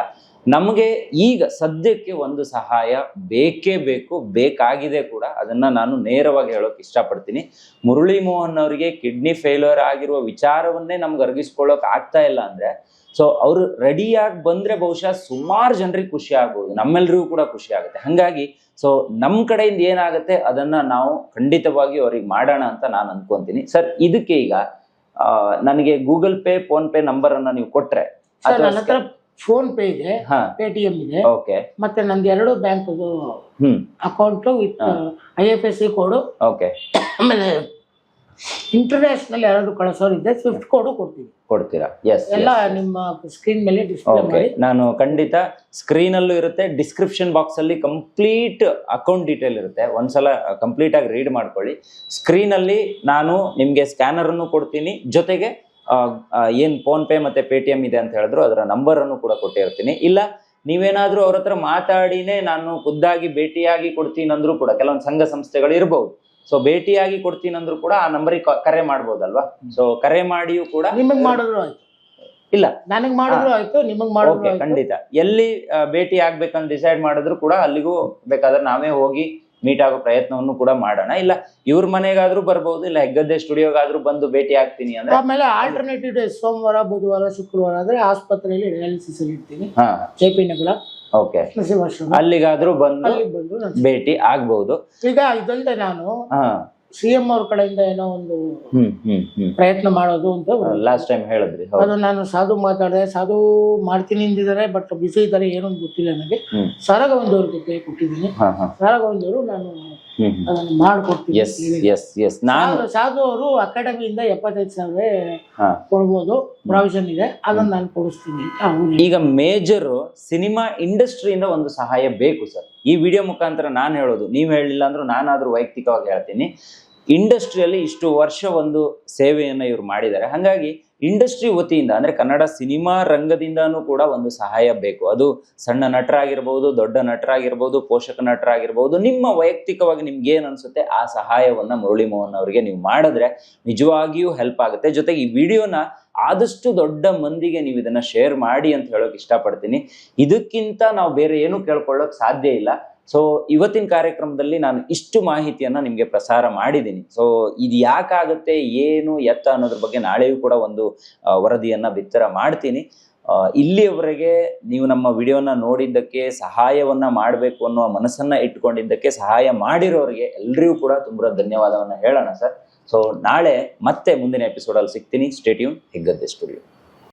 ನಮಗೆ ಈಗ ಸದ್ಯಕ್ಕೆ ಒಂದು ಸಹಾಯ ಬೇಕೇ ಬೇಕು, ಬೇಕಾಗಿದೆ ಕೂಡ. ಅದನ್ನ ನಾನು ನೇರವಾಗಿ ಹೇಳೋಕೆ ಇಷ್ಟಪಡ್ತೀನಿ. ಮುರಳಿ ಮೋಹನ್ ಅವರಿಗೆ ಕಿಡ್ನಿ ಫೇಲ್ಯೂರ್ ಆಗಿರುವ ವಿಚಾರವನ್ನೇ ನಮ್ಗೆ ಅರಗಿಸ್ಕೊಳ್ಳೋಕೆ ಆಗ್ತಾ ಇಲ್ಲ ಅಂದ್ರೆ, ಸೊ, ಅವರು ರೆಡಿಯಾಗಿ ಬಂದ್ರೆ ಬಹುಶಃ ಸುಮಾರು ಜನರಿಗೆ ಖುಷಿ ಆಗ್ಬೋದು. ನಮ್ಮೆಲ್ಲರಿಗೂ ಕೂಡ ಖುಷಿ ಆಗುತ್ತೆ. ಹಾಗಾಗಿ ಸೊ ನಮ್ಮ ಕಡೆಯಿಂದ ಏನಾಗುತ್ತೆ? ಅದನ್ನ ನಾವು ಖಂಡಿತವಾಗಿ ಅವ್ರಿಗೆ ಮಾಡೋಣ ಅಂತ ನಾನು ಅನ್ಕೊಂತೀನಿ. ಸರ್ ಇದಕ್ಕೆ ಈಗ ನನಗೆ Google Pay phone pay number ಅನ್ನ ನೀವು ಕೊಟ್ರೆ ಸರ್ ನನ್ನ ಹತ್ರ ಫೋನ್ ಪೇ ಇದೆ ಪೇಟಿಎಂ ಇದೆ. ಓಕೆ ಮತ್ತೆ ನಂದು ಎರಡು bank account account with I F S C code okay ಆಮೇಲೆ ಇಂಟರ್ನ್ಯಾಷನಲ್ ಯಾರಾದ್ರು ಕಳಿಸೋರು ಇದ್ದೆ ಸ್ವಿಫ್ಟ್ ಕೋಡು ಕೊಡ್ತೀವಿ ಕೊಡ್ತೀರಾ? ಎಸ್ ಎಲ್ಲ ನಿಮ್ಮ ಸ್ಕ್ರೀನ್ ಮೇಲೆ ಡಿಸ್ಪ್ಲೇ ಓಕೆ ಮಾಡಿ. ನಾನು ಖಂಡಿತ ಸ್ಕ್ರೀನ್ ಅಲ್ಲೂ ಇರುತ್ತೆ ಡಿಸ್ಕ್ರಿಪ್ಷನ್ ಬಾಕ್ಸ್ ಅಲ್ಲಿ ಕಂಪ್ಲೀಟ್ ಅಕೌಂಟ್ ಡೀಟೇಲ್ ಇರುತ್ತೆ. ಒಂದ್ಸಲ ಕಂಪ್ಲೀಟ್ ಆಗಿ ರೀಡ್ ಮಾಡ್ಕೊಳ್ಳಿ. ಸ್ಕ್ರೀನ್ ಅಲ್ಲಿ ನಾನು ನಿಮ್ಗೆ ಸ್ಕ್ಯಾನರ್ ಅನ್ನು ಕೊಡ್ತೀನಿ. ಜೊತೆಗೆ ಏನು ಆ, ಏನ್ ಫೋನ್ ಪೇ ಮತ್ತೆ ಪೇಟಿಎಂ ಇದೆ ಅಂತ ಹೇಳಿದ್ರು ಅದರ ನಂಬರ್ ಅನ್ನು ಕೂಡ ಕೊಟ್ಟಿರ್ತೀನಿ. ಇಲ್ಲ ನೀವೇನಾದರೂ ಅವ್ರ ಹತ್ರ ಮಾತಾಡಿನೇ ನಾನು ಖುದ್ದಾಗಿ ಭೇಟಿಯಾಗಿ ಕೊಡ್ತೀನಿ ಅಂದ್ರೂ ಕೂಡ ಕೆಲವೊಂದು ಸಂಘ ಸಂಸ್ಥೆಗಳು ಇರಬಹುದು ಸೊ ಭೇಟಿಯಾಗಿ ಕೊಡ್ತೀನಿ ಅಂದ್ರೂ ಕೂಡ ಆ ನಂಬರಿಗೆ ಕರೆ ಮಾಡ್ಬೋದಲ್ವಾ? ಸೊ ಕರೆ ಮಾಡಿಯೂ ಕೂಡ ನಿಮಗ್ ಮಾಡಿದ್ರು ಆಯ್ತು. ಇಲ್ಲ. ನನಗೆ ಮಾಡಿದ್ರು ಆಯ್ತು ನಿಮಗ್ ಮಾಡಿದ್ರು ಖಂಡಿತ. ಎಲ್ಲಿ ಭೇಟಿ ಆಗ್ಬೇಕಂತ ಡಿಸೈಡ್ ಮಾಡಿದ್ರು ಕೂಡ ಅಲ್ಲಿಗೂ ಬೇಕಾದ್ರೆ ನಾವೇ ಹೋಗಿ ಮೀಟ್ ಆಗೋ ಪ್ರಯತ್ನವನ್ನು ಕೂಡ ಮಾಡೋಣ. ಇಲ್ಲ ಇವ್ರ ಮನೆಗಾದ್ರೂ ಬರ್ಬೋದು ಇಲ್ಲ ಹೆಗ್ಗದ್ದೆ ಸ್ಟುಡಿಯೋಗಾದ್ರೂ ಬಂದು ಭೇಟಿ ಆಗ್ತೀನಿ ಅಂದ್ರೆ ಆಮೇಲೆ ಆಲ್ಟರ್ನೇಟಿವ್ ಡೇ ಸೋಮವಾರ ಬುಧವಾರ ಶುಕ್ರವಾರ ಆದ್ರೆ ಆಸ್ಪತ್ರೆಯಲ್ಲಿ ಡಯಾಲಿಸಿಸ್ ಇಡ್ತೀನಿ. ಜೆ ಪಿ ನಗರ ಓಕೆ ಅಲ್ಲಿಗಾದ್ರೂ ಬಂದು ಅಲ್ಲಿ ಬಂದು ನಾನು ಭೇಟಿ ಆಗ್ಬಹುದು ಈಗ ಇದಲ್ಲದೆ ನಾನು ಹಾ. ಸಿ ಎಂ ಅವ್ರ ಕಡೆಯಿಂದ ಏನೋ ಒಂದು ಹ್ಮ್ ಹ್ಮ್ ಹ್ಮ್. ಪ್ರಯತ್ನ ಮಾಡೋದು ಅಂತ ಒಂದು- ಲಾಸ್ಟ್ ಟೈಮ್ ಹೇಳಿದ್ರಿ ಹೌದು. ಅದು ನಾನು ಸಾಧು ಮಾತಾಡಿದೆ ಸಾಧು ಮಾಡ್ತೀನಿ ಅಂದಿದ್ದಾರೆ ಬಟ್ ಬಿಸಿ ಇದ್ದಾರೆ ಏನೋ ಗೊತ್ತಿಲ್ಲ ನನಗೆ. ಹ್ಮ್. ಸಾರಗೋವಿಂದವ್ರಿಗೆ ಕೈ ಕೊಟ್ಟಿದ್ದೀನಿ. ಹಾ ಹಾ. ಸಾರಗೋವಿಂದವರು ನಾನು ಅದನ್ನು ಮಾಡಿಕೊಡ್ತೀನಿ ಎಸ್ ಎಸ್ ಎಸ್ ನಾನು ಸಾಧು- ಅವರು ಅಕಾಡೆಮಿಯಿಂದ ಎಪ್ಪತ್ತೈದು ಸಾವಿರ ಕೊಡ್ಬೋದು. ಪ್ರಾವಿಷನ್ ಇದೆ. ಅದನ್ನ ನಾನು ಕೊಡಿಸ್ತೀನಿ ಈಗ ಮೇಜರ್ ಸಿನಿಮಾ ಇಂಡಸ್ಟ್ರಿಯಿಂದ ಒಂದು ಸಹಾಯ ಬೇಕು ಸರ್ ಈ ವಿಡಿಯೋ ಮುಖಾಂತರ ನಾನು ಹೇಳೋದು. ನೀವು ಹೇಳಿಲ್ಲ ಅಂದ್ರೂ ನಾನಾದ್ರೂ ವೈಯಕ್ತಿಕವಾಗಿ ಹೇಳ್ತೀನಿ. ಇಂಡಸ್ಟ್ರಿಯಲ್ಲಿ ಇಷ್ಟು ವರ್ಷ ಒಂದು ಸೇವೆಯನ್ನ ಇವ್ರು ಮಾಡಿದ್ದಾರೆ. ಹಾಗಾಗಿ ಇಂಡಸ್ಟ್ರಿ ವತಿಯಿಂದ ಅಂದ್ರೆ ಕನ್ನಡ ಸಿನಿಮಾ ರಂಗದಿಂದನೂ ಕೂಡ ಒಂದು ಸಹಾಯ ಬೇಕು. ಅದು ಸಣ್ಣ ನಟರಾಗಿರ್ಬೋದು, ದೊಡ್ಡ ನಟರಾಗಿರ್ಬೋದು, ಪೋಷಕ ನಟರಾಗಿರ್ಬೋದು, ನಿಮ್ಮ ವೈಯಕ್ತಿಕವಾಗಿ ನಿಮ್ಗೆ ಏನು ಅನ್ಸುತ್ತೆ ಆ ಸಹಾಯವನ್ನ ಮುರಳಿ ಮೋಹನ್ ಅವರಿಗೆ ನೀವು ಮಾಡಿದ್ರೆ ನಿಜವಾಗಿಯೂ ಹೆಲ್ಪ್ ಆಗುತ್ತೆ. ಜೊತೆಗೆ ಈ ವಿಡಿಯೋನ ಆದಷ್ಟು ದೊಡ್ಡ ಮಂದಿಗೆ ನೀವು ಇದನ್ನ ಶೇರ್ ಮಾಡಿ ಅಂತ ಹೇಳೋಕೆ ಇಷ್ಟಪಡ್ತೀನಿ. ಇದಕ್ಕಿಂತ ನಾವು ಬೇರೆ ಏನು ಕೇಳ್ಕೊಳ್ಳೋಕೆ ಸಾಧ್ಯ ಇಲ್ಲ. ಸೊ ಇವತ್ತಿನ ಕಾರ್ಯಕ್ರಮದಲ್ಲಿ ನಾನು ಇಷ್ಟು ಮಾಹಿತಿಯನ್ನ ನಿಮಗೆ ಪ್ರಸಾರ ಮಾಡಿದ್ದೀನಿ. ಸೊ ಇದು ಯಾಕಾಗುತ್ತೆ, ಏನು ಎತ್ತ ಅನ್ನೋದ್ರ ಬಗ್ಗೆ ನಾಳೆಯೂ ಕೂಡ ಒಂದು ವರದಿಯನ್ನು ಬಿತ್ತರ ಮಾಡ್ತೀನಿ. ಇಲ್ಲಿಯವರೆಗೆ ನೀವು ನಮ್ಮ ವಿಡಿಯೋನ ನೋಡಿದ್ದಕ್ಕೆ, ಸಹಾಯವನ್ನ ಮಾಡಬೇಕು ಅನ್ನೋ ಮನಸ್ಸನ್ನ ಇಟ್ಕೊಂಡಿದ್ದಕ್ಕೆ ಸಹಾಯ ಮಾಡಿರೋರಿಗೆ ಎಲ್ಲರಿಗೂ ಕೂಡ ತುಂಬ ಧನ್ಯವಾದವನ್ನ ಹೇಳೋಣ ಸರ್. ಸೊ ನಾಳೆ ಮತ್ತೆ ಮುಂದಿನ ಎಪಿಸೋಡಲ್ಲಿ ಸಿಗ್ತೀನಿ. Stay tuned Heggadde studio